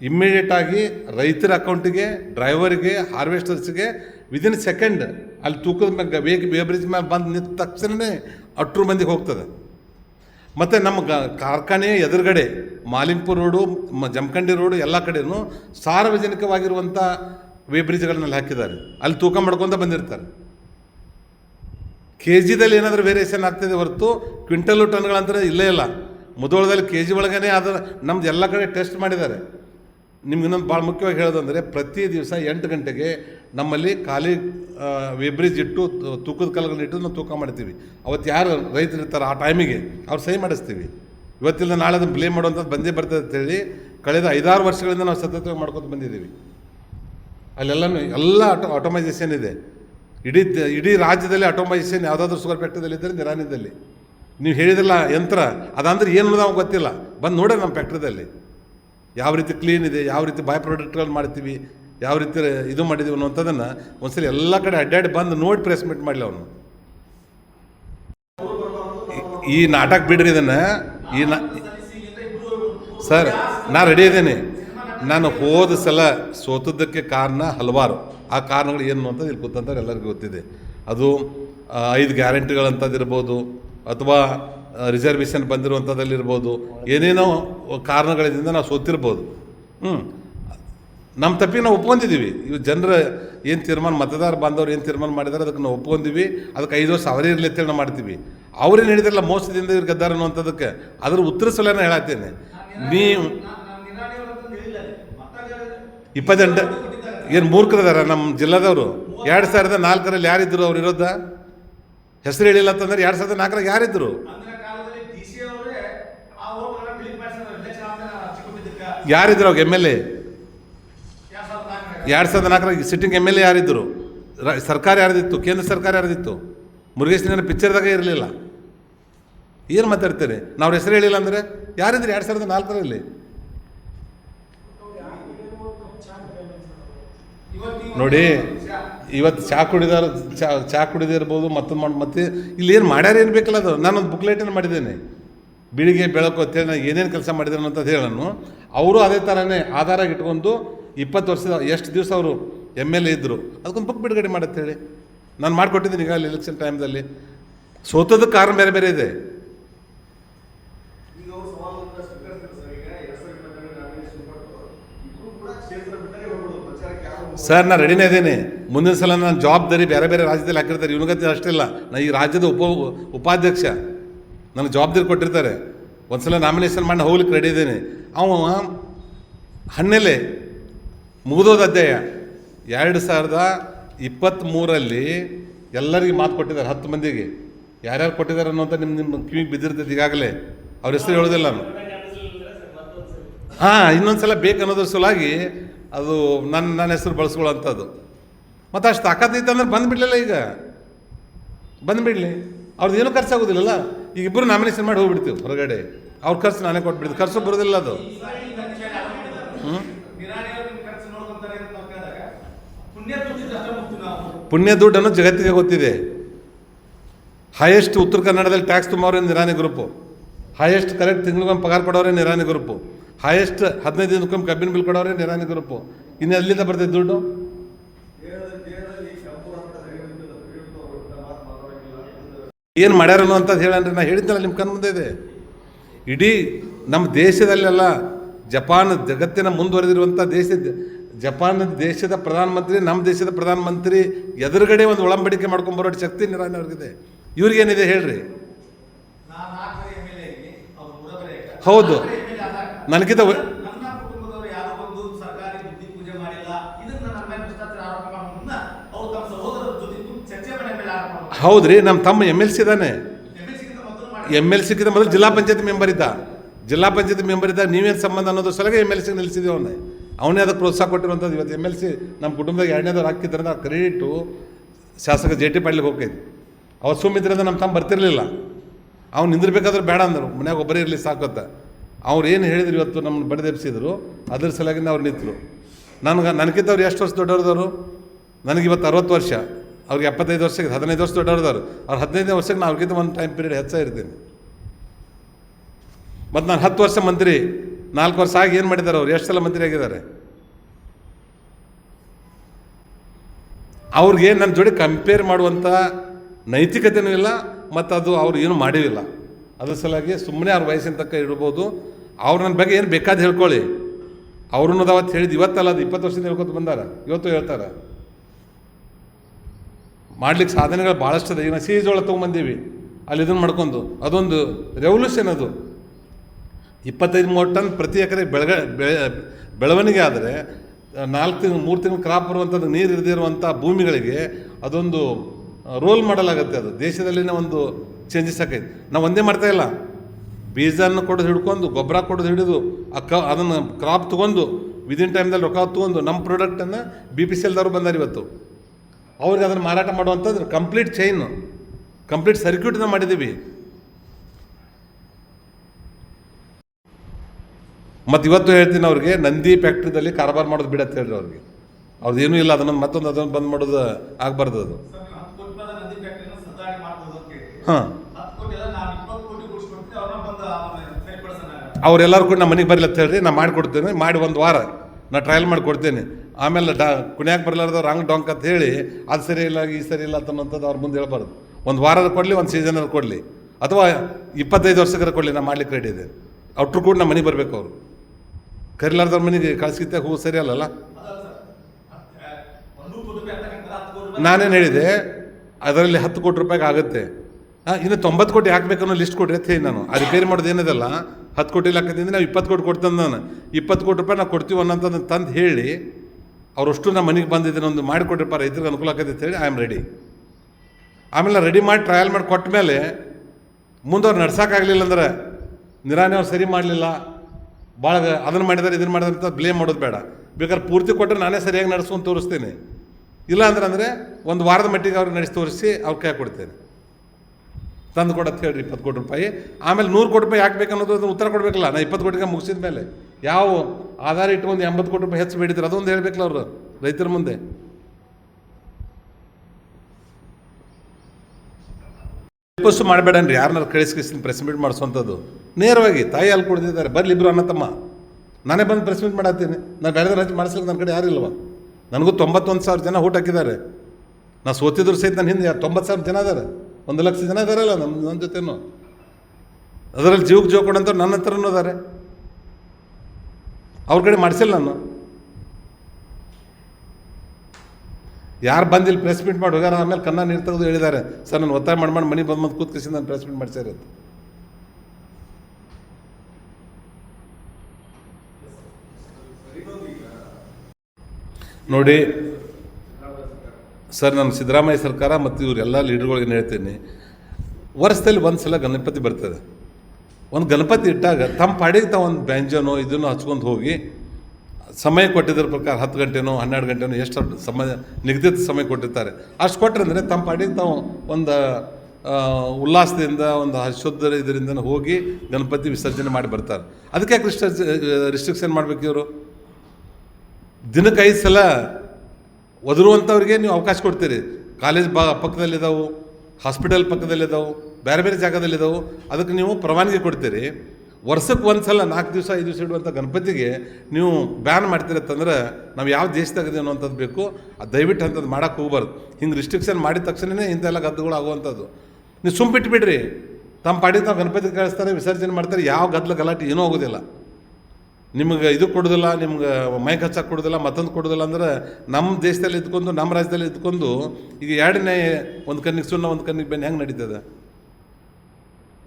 ಇಮ್ಮಿಡಿಯೇಟ್ ಆಗಿ ರೈತರ ಅಕೌಂಟಿಗೆ ಡ್ರೈವರ್ಗೆ ಹಾರ್ವೆಸ್ಟರ್ಸ್ಗೆ ವಿದಿನ್ ಸೆಕೆಂಡ್ ಅಲ್ಲಿ ತೂಕದ ಮ್ಯಾಗ ವೇಗ ಬೇಬ್ರಿಜ್ ಮೇಲೆ ಬಂದು ನಿಂತ ತಕ್ಷಣವೇ ಅಟ್ರು ಮಂದಿಗೆ ಹೋಗ್ತದೆ. ಮತ್ತು ನಮ್ಮ ಕಾರ್ಖಾನೆ ಎದುರುಗಡೆ ಮಾಲಿಂಪುರ್ ರೋಡು, ಮ, ಜಮಖಂಡಿ ರೋಡು ಎಲ್ಲ ಕಡೆಯೂ ಸಾರ್ವಜನಿಕವಾಗಿರುವಂಥ ವೇಬ್ರಿಜ್ಗಳನ್ನೆಲ್ಲ ಹಾಕಿದ್ದಾರೆ. ಅಲ್ಲಿ ತೂಕ ಮಾಡ್ಕೊತ ಬಂದಿರ್ತಾರೆ. ಕೆ ಜಿದಲ್ಲಿ ಏನಾದರೂ ವೇರಿಯೇಷನ್ ಆಗ್ತದೆ ಹೊರತು ಕ್ವಿಂಟಲು ಟನ್ಗಳಂದ್ರೆ ಇಲ್ಲೇ ಇಲ್ಲ. ಮುದೋಳದಲ್ಲಿ ಕೆ ಜಿ ಒಳಗೇ ಅದರ ನಮ್ದು ಎಲ್ಲ ಕಡೆ ಟೆಸ್ಟ್ ಮಾಡಿದ್ದಾರೆ. ನಿಮ್ಗೆ ಇನ್ನೊಂದು ಭಾಳ ಮುಖ್ಯವಾಗಿ ಹೇಳೋದಂದರೆ ಪ್ರತಿ ದಿವಸ ಎಂಟು ಗಂಟೆಗೆ ನಮ್ಮಲ್ಲಿ ಖಾಲಿ ವೆಬ್ರಿಜ್ ಇಟ್ಟು ತೂಕದ ಕಲ್ಲುಗಳನ್ನ ಇಟ್ಟು ನಾವು ತೂಕ ಮಾಡ್ತೀವಿ. ಅವತ್ತು ಯಾರು ರೈತರು ಇರ್ತಾರೆ ಆ ಟೈಮಿಗೆ ಅವ್ರು ಸಹಿ ಮಾಡಿಸ್ತೀವಿ. ಇವತ್ತಿಲ್ಲ ನಾಳೆ ಅದನ್ನು ಬ್ಲೇಮ್ ಮಾಡುವಂಥದ್ದು ಬಂದೇ ಬರ್ತದೆ ಅಂತೇಳಿ ಕಳೆದ ಐದಾರು ವರ್ಷಗಳಿಂದ ನಾವು ಸತತವಾಗಿ ಮಾಡ್ಕೊತ ಬಂದಿದ್ದೀವಿ. ಅಲ್ಲೆಲ್ಲನೂ ಎಲ್ಲ ಆಟೋ ಆಟೋಮೈಸೇಷನ್ ಇದೆ. ಇಡೀ ಇಡೀ ರಾಜ್ಯದಲ್ಲಿ ಆಟೋಮೈಸೇಷನ್ ಯಾವುದಾದ್ರೂ ಸುಗರ್ ಫ್ಯಾಕ್ಟ್ರಿದಲ್ಲಿ ಇದ್ದರೆ ನಿರಾನಿದಲ್ಲಿ ನೀವು ಹೇಳಿದಿಲ್ಲ ಯಂತ್ರ, ಅದಂದ್ರೆ ಏನು ಅನ್ನೋದು ಗೊತ್ತಿಲ್ಲ. ಬಂದು ನೋಡೋಣ ನಮ್ಮ ಫ್ಯಾಕ್ಟ್ರಿದಲ್ಲಿ ಯಾವ ರೀತಿ ಕ್ಲೀನ್ ಇದೆ, ಯಾವ ರೀತಿ ಬೈ ಪ್ರಾಡಕ್ಟ್ಗಳು ಮಾಡ್ತೀವಿ. ಯಾವ ರೀತಿ ಇದು ಮಾಡಿದ್ದೀವಿ ಅನ್ನುವಂಥದ್ದನ್ನು ಒಂದ್ಸಲ ಎಲ್ಲ ಕಡೆ ಅಡ್ಡಾಡಿ ಬಂದು ನೋಡಿ ಪ್ರೆಸ್ ಮೀಟ್ ಮಾಡಲಿ ಅವನು. ಈ ನಾಟಕ ಬಿಡ್ರಿ ಇದನ್ನು. ಈ ನಾ ಸರ್, ನಾ ರೆಡಿ ಇದ್ದೀನಿ. ನಾನು ಹೋದ ಸಲ ಸೋತದ್ದಕ್ಕೆ ಕಾರಣ ಹಲವಾರು. ಆ ಕಾರಣಗಳು ಏನು ಅಂತ ಇಲ್ಲಿ ಕೂತಂತಾರೆ ಎಲ್ಲರಿಗೂ ಗೊತ್ತಿದೆ. ಅದು ಐದು ಗ್ಯಾರಂಟಿಗಳಂಥದ್ದಿರ್ಬೋದು ಅಥವಾ ರಿಸರ್ವೇಷನ್ ಬಂದಿರುವಂಥದ್ದಲ್ಲಿರ್ಬೋದು ಏನೇನೋ ಕಾರಣಗಳಿಂದ ನಾವು ಸೋತಿರ್ಬೋದು. ಹ್ಞೂ ನಮ್ಮ ತಪ್ಪಿಗೆ ನಾವು ಒಪ್ಕೊಂಡಿದ್ದೀವಿ ಇವು ಜನರ ಏನು ತೀರ್ಮಾನ, ಮತದಾರ ಬಾಂಧವ್ರು ಏನು ತೀರ್ಮಾನ ಮಾಡಿದಾರೆ, ಅದಕ್ಕೆ ನಾವು ಒಪ್ಕೊಂಡಿವಿ ಅದಕ್ಕೆ ಐದು ವರ್ಷ ಅವರೇ ಇರಲಿ ಅಂತೇಳಿ ನಾವು ಮಾಡ್ತೀವಿ. ಅವ್ರೇನು ಹೇಳಿದ್ರಲ್ಲ, ಮೋಸದಿಂದ ಇವ್ರು ಗದ್ದಾರ ಅನ್ನುವಂಥದ್ದಕ್ಕೆ ಅದ್ರ ಉತ್ತರ ಸಲ ಹೇಳತ್ತೇನೆ. ನೀವು ಇಪ್ಪತ್ತೆಂಟು ಏನು ಮೂರ್ಖರದಾರ ನಮ್ಮ ಜಿಲ್ಲಾದವರು? ಎರಡು ಸಾವಿರದ ನಾಲ್ಕರಲ್ಲಿ ಯಾರಿದ್ದರು ಅವ್ರು ವಿರೋಧ ಹೆಸರು ಹೇಳಿಲ್ಲ ಅಂತಂದ್ರೆ ಎರಡು ಸಾವಿರದ ನಾಲ್ಕರಾಗ ಯಾರಿದ್ದರು ಯಾರಿದ್ರು ಅವ್ರಿಗೆ ಎಂ ಎಲ್ ಎ? ಎರಡು ಸಾವಿರದ ನಾಲ್ಕರಾಗ ಸಿಟ್ಟಿಂಗ್ ಎಂ ಎಲ್ ಎ ಯಾರಿದ್ದರು? ರ- ಸರ್ಕಾರ ಯಾರ್ದಿತ್ತು? ಕೇಂದ್ರ ಸರ್ಕಾರ ಯಾರ್ದಿತ್ತು? ಮುರುಗೇಶನ ಪಿಕ್ಚರ್ದಾಗ ಇರಲಿಲ್ಲ. ಏನು ಮಾತಾಡ್ತೀರಿ? ನಾವು ಹೆಸರು ಹೇಳಿಲ್ಲ ಅಂದರೆ ಯಾರಿದ್ರಿ ಎರಡು ಸಾವಿರದ ನಾಲ್ಕರಲ್ಲಿ? ನೋಡಿ, ಇವತ್ತು ಚಾ ಕುಡಿದಾರ ಚಾ ಚಾ ಕುಡಿದಿರ್ಬೋದು, ಮತ್ತೊಂದು ಮಾಡಿ ಮತ್ತೆ ಇಲ್ಲಿ ಏನು ಮಾಡ್ಯಾರ ಏನು ಬೇಕಲ್ಲ ಅದು? ನಾನೊಂದು ಬುಕ್ಲೆಟನ್ನು ಮಾಡಿದ್ದೇನೆ. ಬೆಳಿಗ್ಗೆ ಬೆಳಕು ಅಂತೇಳಿ ನಾನು ಏನೇನು ಕೆಲಸ ಮಾಡಿದ್ದೇನೆ ಅಂತ ಹೇಳನು. ಅವರು ಅದೇ ಥರನೇ ಆಧಾರ ಇಟ್ಕೊಂಡು ಇಪ್ಪತ್ತು ವರ್ಷದ ಎಷ್ಟು ದಿವಸ ಅವರು ಎಂ ಎಲ್ ಎ ಇದ್ದರು ಅದಕ್ಕೊಂದು ಬುಕ್ ಬಿಡುಗಡೆ ಮಾಡತ್ತೇಳಿ ನಾನು ಮಾಡಿಕೊಟ್ಟಿದ್ದೀನಿ ಈಗ ಅಲ್ಲಿ ಎಲೆಕ್ಷನ್ ಟೈಮ್ದಲ್ಲಿ ಸೋತದ ಕಾರಣ ಬೇರೆ ಬೇರೆ ಇದೆ. ಸರ್. ನಾನು ರೆಡಿನೇ ಇದ್ದೀನಿ. ಮುಂದಿನ ಸಲ ನಾನು ಜವಾಬ್ದಾರಿ ಬೇರೆ ಬೇರೆ ರಾಜ್ಯದಲ್ಲಿ ಹಾಕಿರ್ತಾರೆ. ಇವನಿಗತ್ತೆ ಅಷ್ಟೇ ಇಲ್ಲ. ನಾನು ಈ ರಾಜ್ಯದ ಉಪ ಉಪಾಧ್ಯಕ್ಷ. ನನಗೆ ಜವಾಬ್ದಾರಿ ಕೊಟ್ಟಿರ್ತಾರೆ. ಒಂದು ಸಲ ನಾಮಿನೇಷನ್ ಮಾಡಿ ಹೋಗ್ಲಿಕ್ಕೆ ರೆಡಿ ಇದ್ದೀನಿ. ಅವ ಹನ್ನೆಲೆ ಮುಗಿದೋದ ಅಧ್ಯಾಯ ಎರಡು ಸಾವಿರದ ಇಪ್ಪತ್ತ್ಮೂರಲ್ಲಿ ಎಲ್ಲರಿಗೆ ಮಾತು ಕೊಟ್ಟಿದ್ದಾರೆ, ಹತ್ತು ಮಂದಿಗೆ. ಯಾರ್ಯಾರು ಕೊಟ್ಟಿದ್ದಾರೆ ಅನ್ನೋಂಥ ನಿಮ್ಮ ನಿಮ್ಮ ಕಿವಿಗೆ ಬಿದ್ದಿರ್ತೈತೆ ಈಗಾಗಲೇ. ಅವ್ರ ಹೆಸರು ಹೇಳೋದಿಲ್ಲ ನಾನು. ಹಾಂ ಇನ್ನೊಂದು ಸಲ ಬೇಕು ಅನ್ನೋದ್ರ ಸಲುವಾಗಿ ಅದು ನನ್ನ ನನ್ನ ಹೆಸರು ಬಳಸ್ಕೊಳ್ಳೋಂಥದ್ದು. ಮತ್ತು ಅಷ್ಟು ತಾಕತ್ತೈತೆ ಅಂದ್ರೆ ಬಂದುಬಿಡ್ಲಿಲ್ಲ ಈಗ. ಬಂದುಬಿಡಲಿ. ಅವ್ರದ್ದು ಏನೂ ಖರ್ಚಾಗೋದಿಲ್ಲಲ್ಲ. ಈಗ ಇಬ್ಬರು ನಾಮಿನೇಷನ್ ಮಾಡಿ ಹೋಗ್ಬಿಡ್ತೀವಿ ಹೊರಗಡೆ. ಅವ್ರ ಖರ್ಚು ನಾನೇ ಕೊಟ್ಬಿಡ್ತೀವಿ ಖರ್ಚು ಬರೋದಿಲ್ಲ ಅದು. ಹ್ಞೂ ನಿರಾಣಿ ಅವ್ರು ನಿಮ್ ಖರ್ಚು ನೋಡ್ಕೊಂತಾರೆ ಅಂತ ನಾವು ಕೇಳಿದಾಗ ಪುಣ್ಯ ದುಡ್ಡಿದ್ದು ಅಷ್ಟೇ ಮುಗ್ತೀವಿ ನಾವು ಪುಣ್ಯ ದುಡ್ಡನ್ನು ಜಗತ್ತಿಗೆ ಗೊತ್ತಿದೆ. ಹೈಯೆಸ್ಟ್ ಉತ್ತರ ಕನ್ನಡದಲ್ಲಿ ಟ್ಯಾಕ್ಸ್ ತುಂಬವ್ರೆ ನಿರಾನಿ ಗ್ರೂಪು ಹೈಯೆಸ್ಟ್ ಕರೆಕ್ಟ್ ತಿಂಗಳಿಗೊಮ್ಮೆ ಪಗಾರ ಕೊಡೋರೆ ನಿರಾನಿ ಗ್ರೂಪು ಹೈಯೆಸ್ಟ್ ಹದಿನೈದು ದಿನಕ್ಕೊಮ್ಮೆ ಕಬ್ಬಿನ ಬಿಲ್ ಕೊಡೋರೆ ನಿರಾನಿ ಗ್ರೂಪು ಇನ್ನು ಎಲ್ಲಿಂದ ಬರ್ತೈತೆ ದುಡ್ಡು? ಏನು ಮಾಡ್ಯಾರನು ಅಂತ ಹೇಳನ್ರಿ ನಾ ಹೇಳಿದ್ನಲ್ಲ ನಿಮ್ಮ ಕಣ್ಣು ಮುಂದೆ ಇದೆ. ಇಡೀ ನಮ್ಮ ದೇಶದಲ್ಲೆಲ್ಲ ಜಪಾನ್ ಜಗತ್ತಿನ ಮುಂದುವರೆದಿರುವಂಥ ದೇಶದ ಜಪಾನ್ ದೇಶದ ಪ್ರಧಾನಮಂತ್ರಿ ನಮ್ಮ ದೇಶದ ಪ್ರಧಾನಮಂತ್ರಿ ಎದುರುಗಡೆ ಒಂದು ಒಳಂಬಡಿಕೆ ಮಾಡ್ಕೊಂಬರೋ ಶಕ್ತಿ ನಿರಾಣಿ ಅವ್ರಿಗಿದೆ. ಇವ್ರಿಗೇನಿದೆ ಹೇಳ್ರಿ. ಹೌದು. ನನಗಿದ ಹೌದ್ರಿ ನಮ್ಮ ತಮ್ಮ ಎಂ ಎಲ್ ಸಿ ಇದ್ದಾನೆ ಎಂ ಎಲ್ ಸಿಕ್ಕಿದ ಮೊದಲು ಜಿಲ್ಲಾ ಪಂಚಾಯತ್ ಮೆಂಬರ್ ಇದ್ದ. ಜಿಲ್ಲಾ ಪಂಚಾಯತ್ ಮೆಂಬರ್ ಇದ್ದ ನೀವೇನು ಸಂಬಂಧ ಅನ್ನೋದು ಸಲಗೆ ಎಂ ಎಲ್ ಸಿ ನಿಲ್ಲಿಸಿದ್ವಿ ಅವನ್ನೇ ಅವನೇ ಅದಕ್ಕೆ ಪ್ರೋತ್ಸಾಹ ಕೊಟ್ಟಿರುವಂಥದ್ದು ಇವತ್ತು ಎಂ ಎಲ್ ಸಿ ನಮ್ಮ ಕುಟುಂಬದಾಗ ಎರಡನೇದವ್ರು ಹಾಕಿದ್ರಿಂದ ಆ ಕ್ರೆಡಿಟು ಶಾಸಕ ಜೆ ಟಿ ಪಾಟೀಲ್ಗೆ ಹೋಗ್ತೈತಿ. ಅವ್ರು ಸುಮ್ಮಿದ್ರಿಂದ ನಮ್ಮ ತಮ್ಮ ಬರ್ತಿರಲಿಲ್ಲ. ಅವ್ನು ನಿಂದಿರ್ಬೇಕಾದ್ರೆ ಬೇಡ ಅಂದರು. ಮನ್ಯಾಗ ಒಬ್ಬರೇ ಇರಲಿ ಸಾಕತ್ತ. ಅವ್ರು ಏನು ಹೇಳಿದ್ರು ಇವತ್ತು ನಮ್ಮನ್ನು ಬಡಿದೆಬ್ಸಿದ್ರು ಅದ್ರ ಸಲುವಾಗಿಂದ ಅವ್ರು ನಿಂತರು. ನನಗೆ ನನಗಿಂತ ಅವ್ರು ಎಷ್ಟು ವರ್ಷ ದೊಡ್ಡವ್ರದವರು? ನನಗೆ ಇವತ್ತು ಅರವತ್ತು ವರ್ಷ. ಅವ್ರಿಗೆ ಎಪ್ಪತ್ತೈದು ವರ್ಷಕ್ಕೆ, ಹದಿನೈದು ವರ್ಷ ದೊಡ್ಡವ್ರದವ್ರು. ಅವ್ರು ಹದಿನೈದನೇ ವರ್ಷಕ್ಕೆ ನಾನು ಅವ್ರಿಗಿಂತ ಒಂದು ಟೈಮ್ ಪೀರಿಯಡ್ ಹೆಚ್ಚಾಗಿ ಇರ್ತೀನಿ. ಮತ್ತು ನಾನು ಹತ್ತು ವರ್ಷ ಮಂತ್ರಿ. ನಾಲ್ಕು ವರ್ಷ ಆಗಿ ಏನು ಮಾಡಿದ್ದಾರೆ ಅವ್ರು? ಎಷ್ಟು ಸಲ ಮಂತ್ರಿ ಆಗಿದ್ದಾರೆ? ಅವ್ರಿಗೆ ನನ್ನ ಜೋಡಿ ಕಂಪೇರ್ ಮಾಡುವಂಥ ನೈತಿಕತೆನೂ ಇಲ್ಲ, ಮತ್ತು ಅದು ಅವ್ರು ಏನು ಮಾಡಿಲ್ಲ ಅದ್ರ ಸಲುವಾಗಿ ಸುಮ್ಮನೆ ಅವ್ರ ವಯಸ್ಸಿನ ತಕ್ಕ ಇಡ್ಬೋದು. ಅವ್ರು ನನ್ನ ಬಗ್ಗೆ ಏನು ಬೇಕಾದ ಹೇಳ್ಕೊಳ್ಳಿ. ಅವ್ರನ್ನೂ ಅವತ್ತು ಹೇಳಿದ್ದು ಇವತ್ತಲ್ಲ, ಅದು ಇಪ್ಪತ್ತು ವರ್ಷದಿಂದ ಹೇಳ್ಕೊತ ಬಂದಾರ. ಇವತ್ತು ಹೇಳ್ತಾರೆ. ಮಾಡ್ಲಿಕ್ಕೆ ಸಾಧನೆಗಳು ಭಾಳಷ್ಟು ಅದ. ಈಗ ನಾವು ಸಿಹಿ ಜೋಳ ತೊಗೊಂಬಂದೀವಿ. ಅಲ್ಲಿ ಇದನ್ನು ಮಾಡ್ಕೊಂಡು. ಅದೊಂದು ರೆವಲ್ಯೂಷನ್ ಅದು. ಇಪ್ಪತ್ತೈದು ಮೂವತ್ತು ಟನ್ ಪ್ರತಿ ಎಕರೆ ಬೆಳಗ, ಬೆಳೆ, ಬೆಳವಣಿಗೆ ಆದರೆ ನಾಲ್ಕು ತಿಂಗಳು, ಮೂರು ತಿಂಗಳು ಕ್ರಾಪ್ ಬರುವಂಥದ್ದು, ನೀರು ಇರದಿರುವಂಥ ಭೂಮಿಗಳಿಗೆ ಅದೊಂದು ರೋಲ್ ಮಾಡಲಾಗುತ್ತೆ ಅದು. ದೇಶದಲ್ಲಿನ ಒಂದು ಚೇಂಜಸ್ ಆಗೈತೆ ನಾವು ಒಂದೇ ಮಾಡ್ತಾ ಇಲ್ಲ. ಬೀಜನ ಕೊಡೋದು ಹಿಡ್ಕೊಂಡು, ಗೊಬ್ಬರ ಕೊಡೋದು ಹಿಡಿದು ಆ ಅದನ್ನು ಕ್ರಾಪ್ ತೊಗೊಂಡು ವಿದಿನ್ ಟೈಮ್ದಲ್ಲಿ ರೊಕ್ಕ ತೊಗೊಂಡು ನಮ್ಮ ಪ್ರಾಡಕ್ಟನ್ನು ಬಿ ಪಿ ಸಿ ಎಲ್ದವ್ರು ಬಂದಾರೆ ಇವತ್ತು. ಅವ್ರಿಗೆ ಅದನ್ನು ಮಾರಾಟ ಮಾಡುವಂಥದ್ದು ಕಂಪ್ಲೀಟ್ ಚೈನು ಕಂಪ್ಲೀಟ್ ಸರ್ಕ್ಯೂಟನ್ನ ಮಾಡಿದ್ದೀವಿ ಮತ್ತು ಇವತ್ತು ಹೇಳ್ತೀನಿ ಅವ್ರಿಗೆ, ನಂದಿ ಫ್ಯಾಕ್ಟ್ರಿದಲ್ಲಿ ಕಾರಬಾರ್ ಮಾಡೋದು ಬಿಡತ್ತೆ ಹೇಳ್ರಿ ಅವ್ರಿಗೆ. ಅವ್ರದ್ದು ಏನೂ ಇಲ್ಲ, ಅದನ್ನು ಮತ್ತೊಂದು ಅದನ್ನು ಬಂದ್ ಮಾಡೋದು ಆಗಬಾರ್ದು ಅದು. ಹಾಂ. ಅವರೆಲ್ಲರೂ ಕೂಡ ನಮ್ಮ ಮನೆಗೆ ಬರಲಿ ಅಂತ ಹೇಳ್ರಿ ನಾ ಮಾಡಿಕೊಡ್ತೇನೆ, ಮಾಡಿ ಒಂದು ವಾರ. ನಾ ಟ್ರಯಲ್ ಮಾಡಿ ಕೊಡ್ತೇನೆ ಆಮೇಲೆ ಡಾ ಕುಣ್ಯಾಕ ಬರಲಾರ್ದು ರಾಂಗ್ ಡಾಂಕ್ ಅಂತ ಹೇಳಿ, ಅದು ಸರಿ ಇಲ್ಲ, ಈ ಸರಿ ಇಲ್ಲ ಅಂತನ್ನೋಂಥದ್ದು ಅವ್ರ ಮುಂದೆ ಹೇಳ್ಬಾರ್ದು. ಒಂದು ವಾರದ ಕೊಡಲಿ, ಒಂದು ಸೀಸನಲ್ಲಿ ಕೊಡಲಿ. ಅಥವಾ ಇಪ್ಪತ್ತೈದು ವರ್ಷಕ್ಕರ ಕೊಡಲಿ, ನಾ ಮಾಡ್ಲಿಕ್ಕೆ ರೆಡಿ ಇದೆ ಅವ್ರು ಕೂಡ ನಮ್ಮ ಮನೆಗೆ ಬರಬೇಕು ಅವರು. ಕರಿಲಾರ್ದವ್ರ ಮನೆಗೆ ಕಳ್ಸಿತ್ತೆ ಹೂ ಸರಿ ಅಲ್ಲಲ್ಲ? ನಾನೇನು ಹೇಳಿದೆ, ಅದರಲ್ಲಿ ಹತ್ತು ಕೋಟಿ ರೂಪಾಯಿಗೆ ಆಗುತ್ತೆ. ಹಾಂ, ಇನ್ನು ತೊಂಬತ್ತು ಕೋಟಿ ಹಾಕ್ಬೇಕನ್ನೋ ಲಿಸ್ಟ್ ಕೊಡ್ರಿ ಅಂತ ನಾನು. ಆ ರಿಪೇರಿ ಮಾಡೋದು ಏನಿದಲ್ಲ? ಹತ್ತು ಕೋಟಿ ಹಾಕಿದ್ದೀನಿ ನಾವು ಇಪ್ಪತ್ತು ಕೋಟಿ ಕೊಡ್ತಂದು ನಾನು. ಇಪ್ಪತ್ತು ಕೋಟಿ ರೂಪಾಯಿ ನಾವು ಕೊಡ್ತೀವಿ ಅನ್ನೋಂಥದ್ದು ತಂದು ಹೇಳಿ ಅವರಷ್ಟು ನಮ್ಮ ಮನೆಗೆ ಬಂದಿದ್ದೀನಿ ಒಂದು ಮಾಡಿಕೊಟ್ರಿಪ್ಪ ರೈತರಿಗೆ ಅನುಕೂಲ ಆಕೈತೆ ಅಂತ ಹೇಳಿ ಐ ಆಮ್ ರೆಡಿ ಆಮೇಲೆ ರೆಡಿ ಮಾಡಿ ಟ್ರಯಲ್ ಮಾಡಿ ಕೊಟ್ಟ ಮೇಲೆ ಮುಂದೆ ಅವ್ರು ನಡ್ಸೋಕ್ಕಾಗಲಿಲ್ಲ ಅಂದ್ರೆ ನಿರಾಣಿ ಅವ್ರು ಸರಿ ಮಾಡಲಿಲ್ಲ. ಭಾಳ ಅದನ್ನು ಮಾಡಿದಾರೆ, ಇದನ್ನು ಮಾಡಿದಾರೆ ಅಂತ ಬ್ಲೇಮ್ ಮಾಡೋದು ಬೇಡ. ಬೇಕಾದ್ರೆ ಪೂರ್ತಿ ಕೊಟ್ಟರೆ ನಾನೇ ಸರಿಯಾಗಿ ನಡೆಸ್ಕೊಂಡು ತೋರಿಸ್ತೀನಿ. ಇಲ್ಲ ಅಂದ್ರೆ ಅಂದರೆ ಒಂದು ವಾರದ ಮಟ್ಟಿಗೆ ಅವ್ರಿಗೆ ನಡೆಸಿ ತೋರಿಸಿ ಅವ್ರ ಕೈ ಕೊಡ್ತೇನೆ. ತಂದು ಕೊಡತ್ತೆ ಹೇಳ್ರಿ ಇಪ್ಪತ್ತು ಕೋಟಿ ರೂಪಾಯಿ. ಆಮೇಲೆ ನೂರು ಕೋಟಿ ರೂಪಾಯಿ ಯಾಕೆ ಬೇಕನ್ನೋದು ಅದನ್ನು ಉತ್ತರ ಕೊಡಬೇಕಲ್ಲ, ನಾ ಇಪ್ಪತ್ತು ಕೋಟಿಗೆ ಮುಗಿಸಿದ ಮೇಲೆ ಯಾವ ಆಧಾರ ಇಟ್ಕೊಂಡು ಎಂಬತ್ತು ಕೋಟಿ ರೂಪಾಯಿ ಹೆಚ್ಚು ಬೇಡಿದ್ರು ಅದೊಂದು ಹೇಳಬೇಕಲ್ಲ ಅವರು ರೈತರ ಮುಂದೆ. ಪೋಸ್ಟ್ ಮಾಡಬೇಡನ್ರಿ. ಯಾರನ್ನಾರು ಕಳಿಸ್ಕಿಸ್ತೀನಿ ಪ್ರೆಸ್ ಮೀಟ್ ಮಾಡಿಸುವಂಥದ್ದು ನೇರವಾಗಿ ತಾಯಿ ಅಲ್ಲಿ ಕೊಡ್ತಿದ್ದಾರೆ ಬರ್ಲಿ ಇಬ್ಬರು ಅಣ್ಣ ತಮ್ಮ. ನಾನೇ ಬಂದು ಪ್ರೆಸ್ ಮೀಟ್ ಮಾಡತ್ತೀನಿ. ನಾನು ಬೇರೆ ರಾಜ್ಯ ಮಾಡಿಸ್ಲಿಕ್ಕೆ ನನ್ನ ಕಡೆ ಯಾರು ಇಲ್ವ? ನನಗೂ ತೊಂಬತ್ತೊಂದು ಸಾವಿರ ಜನ ಊಟ ಹಾಕಿದ್ದಾರೆ. ನಾನು ಸೋತಿದ್ರು ಸಹಿತ ನನ್ನ ಹಿಂದೆ ತೊಂಬತ್ತು ಸಾವಿರ ಜನ ಇದ್ದಾರೆ ಒಂದು ಲಕ್ಷ ಜನ ಇದ್ದಾರಲ್ಲ ನಮ್ಮ ನನ್ನ ಜೊತೆನೂ. ಅದರಲ್ಲಿ ಜೀವಕ್ಕೆ ಜೀವ ಕೊಡೋಂಥ ನನ್ನ ಹತ್ರನೂ ಇದ್ದಾರೆ ಅವ್ರ ಕಡೆ ಮಾಡಿಸಿಲ್ಲ ನಾನು. ಯಾರು ಬಂದಿಲ್ಲ ಪ್ರೆಸ್ ಮೀಟ್ ಮಾಡಿ ಹೋಗ್ಯಾರ, ಆಮೇಲೆ ಕನ್ನ ನೀರು ತೆಗೆದು ಹೇಳಿದ್ದಾರೆ ಸರ್, ನಾನು ಒತ್ತಾಯ ಮಾಡಿ ಮಾಡಿ ಮನೆ ಬಂದು ಬಂದು ಕೂತ್ಕಿಸಿ ನಾನು ಪ್ರೆಸ್ ಮೀಟ್ ಮಾಡ್ಸಿರೋದು ನೋಡಿ, ಸರ್, ನಾನು ಸಿದ್ದರಾಮಯ್ಯ ಸರ್ಕಾರ ಮತ್ತು ಇವರೆಲ್ಲ ಲೀಡರ್ಗಳಿಗೆ ಹೇಳ್ತೀನಿ, ವರ್ಷದಲ್ಲಿ ಒಂದು ಸಲ ಗಣಪತಿ ಬರ್ತದೆ. ಒಂದು ಗಣಪತಿ ಇಟ್ಟಾಗ ತಮ್ಮ ಪಾಡಿಗೆ ತಾವು ಒಂದು ಬ್ಯಾಂಜನೋ ಇದನ್ನು ಹಚ್ಕೊಂಡು ಹೋಗಿ ಸಮಯ ಕೊಟ್ಟಿದ್ದರ ಪ್ರಕಾರ ಹತ್ತು ಗಂಟೆನೋ, ಹನ್ನೆರಡು ಗಂಟೆನೋ ಎಷ್ಟು ಸಮಯ, ನಿಗದಿತ ಸಮಯ ಕೊಟ್ಟಿರ್ತಾರೆ. ಅಷ್ಟು ಕೊಟ್ಟರೆ ಅಂದರೆ ತಮ್ಮ ಪಾಡಿಗೆ ತಾವು ಒಂದು ಉಲ್ಲಾಸದಿಂದ, ಒಂದು ಶುದ್ಧ ಇದರಿಂದ ಹೋಗಿ ಗಣಪತಿ ವಿಸರ್ಜನೆ ಮಾಡಿ ಬರ್ತಾರೆ. ಅದಕ್ಕೆ ಕೃಷ್ಣ ರಿಸ್ಟ್ರಿಕ್ ರಿಸ್ಟ್ರಿಕ್ಷನ್ ಮಾಡಬೇಕು ಇವರು? ದಿನಕ್ಕೆ ಐದು ಸಲ ಒದರುವಂಥವ್ರಿಗೆ ನೀವು ಅವಕಾಶ ಕೊಡ್ತೀರಿ. ಕಾಲೇಜ್ ಬಾ ಪಕ್ಕದಲ್ಲಿದ್ದಾವೆ ಹಾಸ್ಪಿಟಲ್ ಪಕ್ಕದಲ್ಲಿದ್ದಾವೆ ಬೇರೆ ಬೇರೆ ಜಾಗದಲ್ಲಿದ್ದಾವೆ ಅದಕ್ಕೆ ನೀವು ಪರವಾನಗಿ ಕೊಡ್ತೀರಿ. ವರ್ಷಕ್ಕೆ ಒಂದು ಸಲ ನಾಲ್ಕು ದಿವಸ, ಐದು ದಿವಸ ಇಡುವಂಥ ಗಣಪತಿಗೆ ನೀವು ಬ್ಯಾನ್ ಮಾಡ್ತೀರತ್ತಂದ್ರೆ ನಾವು ಯಾವ ದೇಶದಾಗ ಅನ್ನುವಂಥದ್ದು ಬೇಕು. ಅದು ದಯವಿಟ್ಟು ಅಂಥದ್ದು ಮಾಡೋಕ್ಕೆ ಹೋಗ್ಬಾರ್ದು. ಹಿಂಗೆ ರಿಸ್ಟ್ರಿಕ್ಷನ್ ಮಾಡಿದ ತಕ್ಷಣವೇ ಇಂಥೆಲ್ಲ ಗದ್ದುಗಳು ಆಗುವಂಥದ್ದು. ನೀವು ಸುಮ್ ಬಿಟ್ಬಿಡ್ರಿ ತಮ್ಮ ಪಾಡಿಗೆ ನಾವು ಗಣಪತಿ ಕಳಿಸ್ತಾರೆ, ವಿಸರ್ಜನೆ ಮಾಡ್ತಾರೆ, ಯಾವ ಗದ್ದಲ ಗಲಾಟೆ ಏನೂ ಆಗೋದಿಲ್ಲ. ನಿಮ್ಗೆ ಇದು ಕೊಡೋದಿಲ್ಲ, ನಿಮ್ಗೆ ಮೈ ಹಚ್ಚಕ್ಕೆ ಕೊಡೋದಿಲ್ಲ, ಮತ್ತೊಂದು ಕೊಡೋದಿಲ್ಲ ಅಂದ್ರೆ ನಮ್ಮ ದೇಶದಲ್ಲಿ ಇದ್ಕೊಂಡು ನಮ್ಮ ರಾಜ್ಯದಲ್ಲಿ ಇದ್ಕೊಂಡು ಈಗ ಎರಡನೇ ಒಂದು ಕಣ್ಣಿಗೆ ಸುಣ್ಣ, ಒಂದು ಕಣ್ಣಿಗೆ ಬೆನ್ನು ಹೆಂಗೆ ನಡೀತದೆ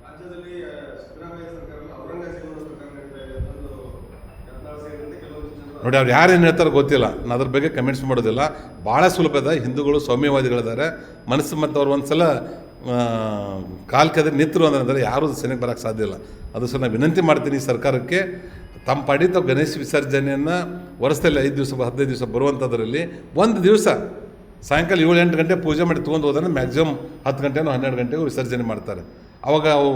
ರಾಜ್ಯದಲ್ಲಿ ಆ, ಸಿದ್ದರಾಮಯ್ಯ ಸರ್ಕಾರ ಔರಂಗಜೇಬನ ಸರ್ಕಾರ ನಡೀತಾ ಇದೆ ಅನ್ನೋದು ಯತ್ನಾಳ್ ಸೇರಿದಂತೆ ಕೆಲವೊಂದಿಷ್ಟು ಜನ ನೋಡಿ, ಅವ್ರು ಯಾರೇನು ಹೇಳ್ತಾರೋ ಗೊತ್ತಿಲ್ಲ. ನಾನು ಅದ್ರ ಬಗ್ಗೆ ಕಮೆಂಟ್ಸ್ ಮಾಡೋದಿಲ್ಲ. ಭಾಳ ಸುಲಭದ ಹಿಂದೂಗಳು ಸೌಮ್ಯವಾದಿಗಳಿದ್ದಾರೆ. ಮನಸ್ಸು ಮತ್ತು ಅವ್ರು ಒಂದು ಸಲ ಕಾಲ್ ಕದ್ರೆ ನಿಂತರು ಅಂದ್ರೆ ಯಾರೂ ಸೆನೆಗೆ ಬರೋಕ್ಕೆ ಸಾಧ್ಯ ಇಲ್ಲ. ಅದು ಸಹ ನಾನು ವಿನಂತಿ ಮಾಡ್ತೀನಿ ಸರ್ಕಾರಕ್ಕೆ. ತಮ್ಮ ಪಾಡಿ ತಾವು ಗಣೇಶ ವಿಸರ್ಜನೆಯನ್ನು ವರ್ಷದಲ್ಲಿ ಐದು ದಿವಸ, ಹದಿನೈದು ದಿವಸ ಬರುವಂಥದ್ರಲ್ಲಿ ಒಂದು ದಿವಸ ಸಾಯಂಕಾಲ ಏಳು ಎಂಟು ಗಂಟೆ ಪೂಜೆ ಮಾಡಿ ತೊಗೊಂಡು ಹೋದ್ರೆ ಮ್ಯಾಕ್ಸಿಮಮ್ ಹತ್ತು ಗಂಟೆನೋ ಹನ್ನೆರಡು ಗಂಟೆಗೂ ವಿಸರ್ಜನೆ ಮಾಡ್ತಾರೆ. ಅವಾಗ ಅವು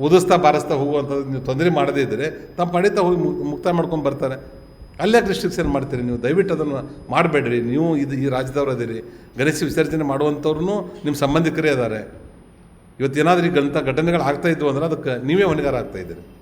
ಉದಿಸ್ತಾ ಬಾರಿಸ್ತಾ ಹೋಗುವಂಥದ್ದು ನೀವು ತೊಂದರೆ ಮಾಡದೇ ಇದ್ದರೆ ತಮ್ಮ ಪಡಿತಾ ಹೋಗಿ ಮುಕ್- ಮುಕ್ತಾಯ ಮಾಡ್ಕೊಂಡು ಬರ್ತಾರೆ. ಅಲ್ಯಾಕೆ ಏನು ಮಾಡ್ತೀರಿ ನೀವು? ದಯವಿಟ್ಟು ಅದನ್ನು ಮಾಡಬೇಡ್ರಿ. ನೀವು ಇದು ಈ ರಾಜ್ಯದವ್ರು ಅದೀರಿ. ಗಣೇಶ ವಿಸರ್ಜನೆ ಮಾಡುವಂಥವ್ರು ನಿಮ್ಮ ಸಂಬಂಧಿಕರೇ ಅದಾರೆ. ಇವತ್ತು ಏನಾದರೂ ಈ ಗಂಥ ಘಟನೆಗಳು ಆಗ್ತಾಯಿದ್ವು ಅಂದ್ರೆ ಅದಕ್ಕೆ ನೀವೇ ಹೊಣೆಗಾರ ಆಗ್ತಾ ಇದ್ದೀರಿ. ಈಗ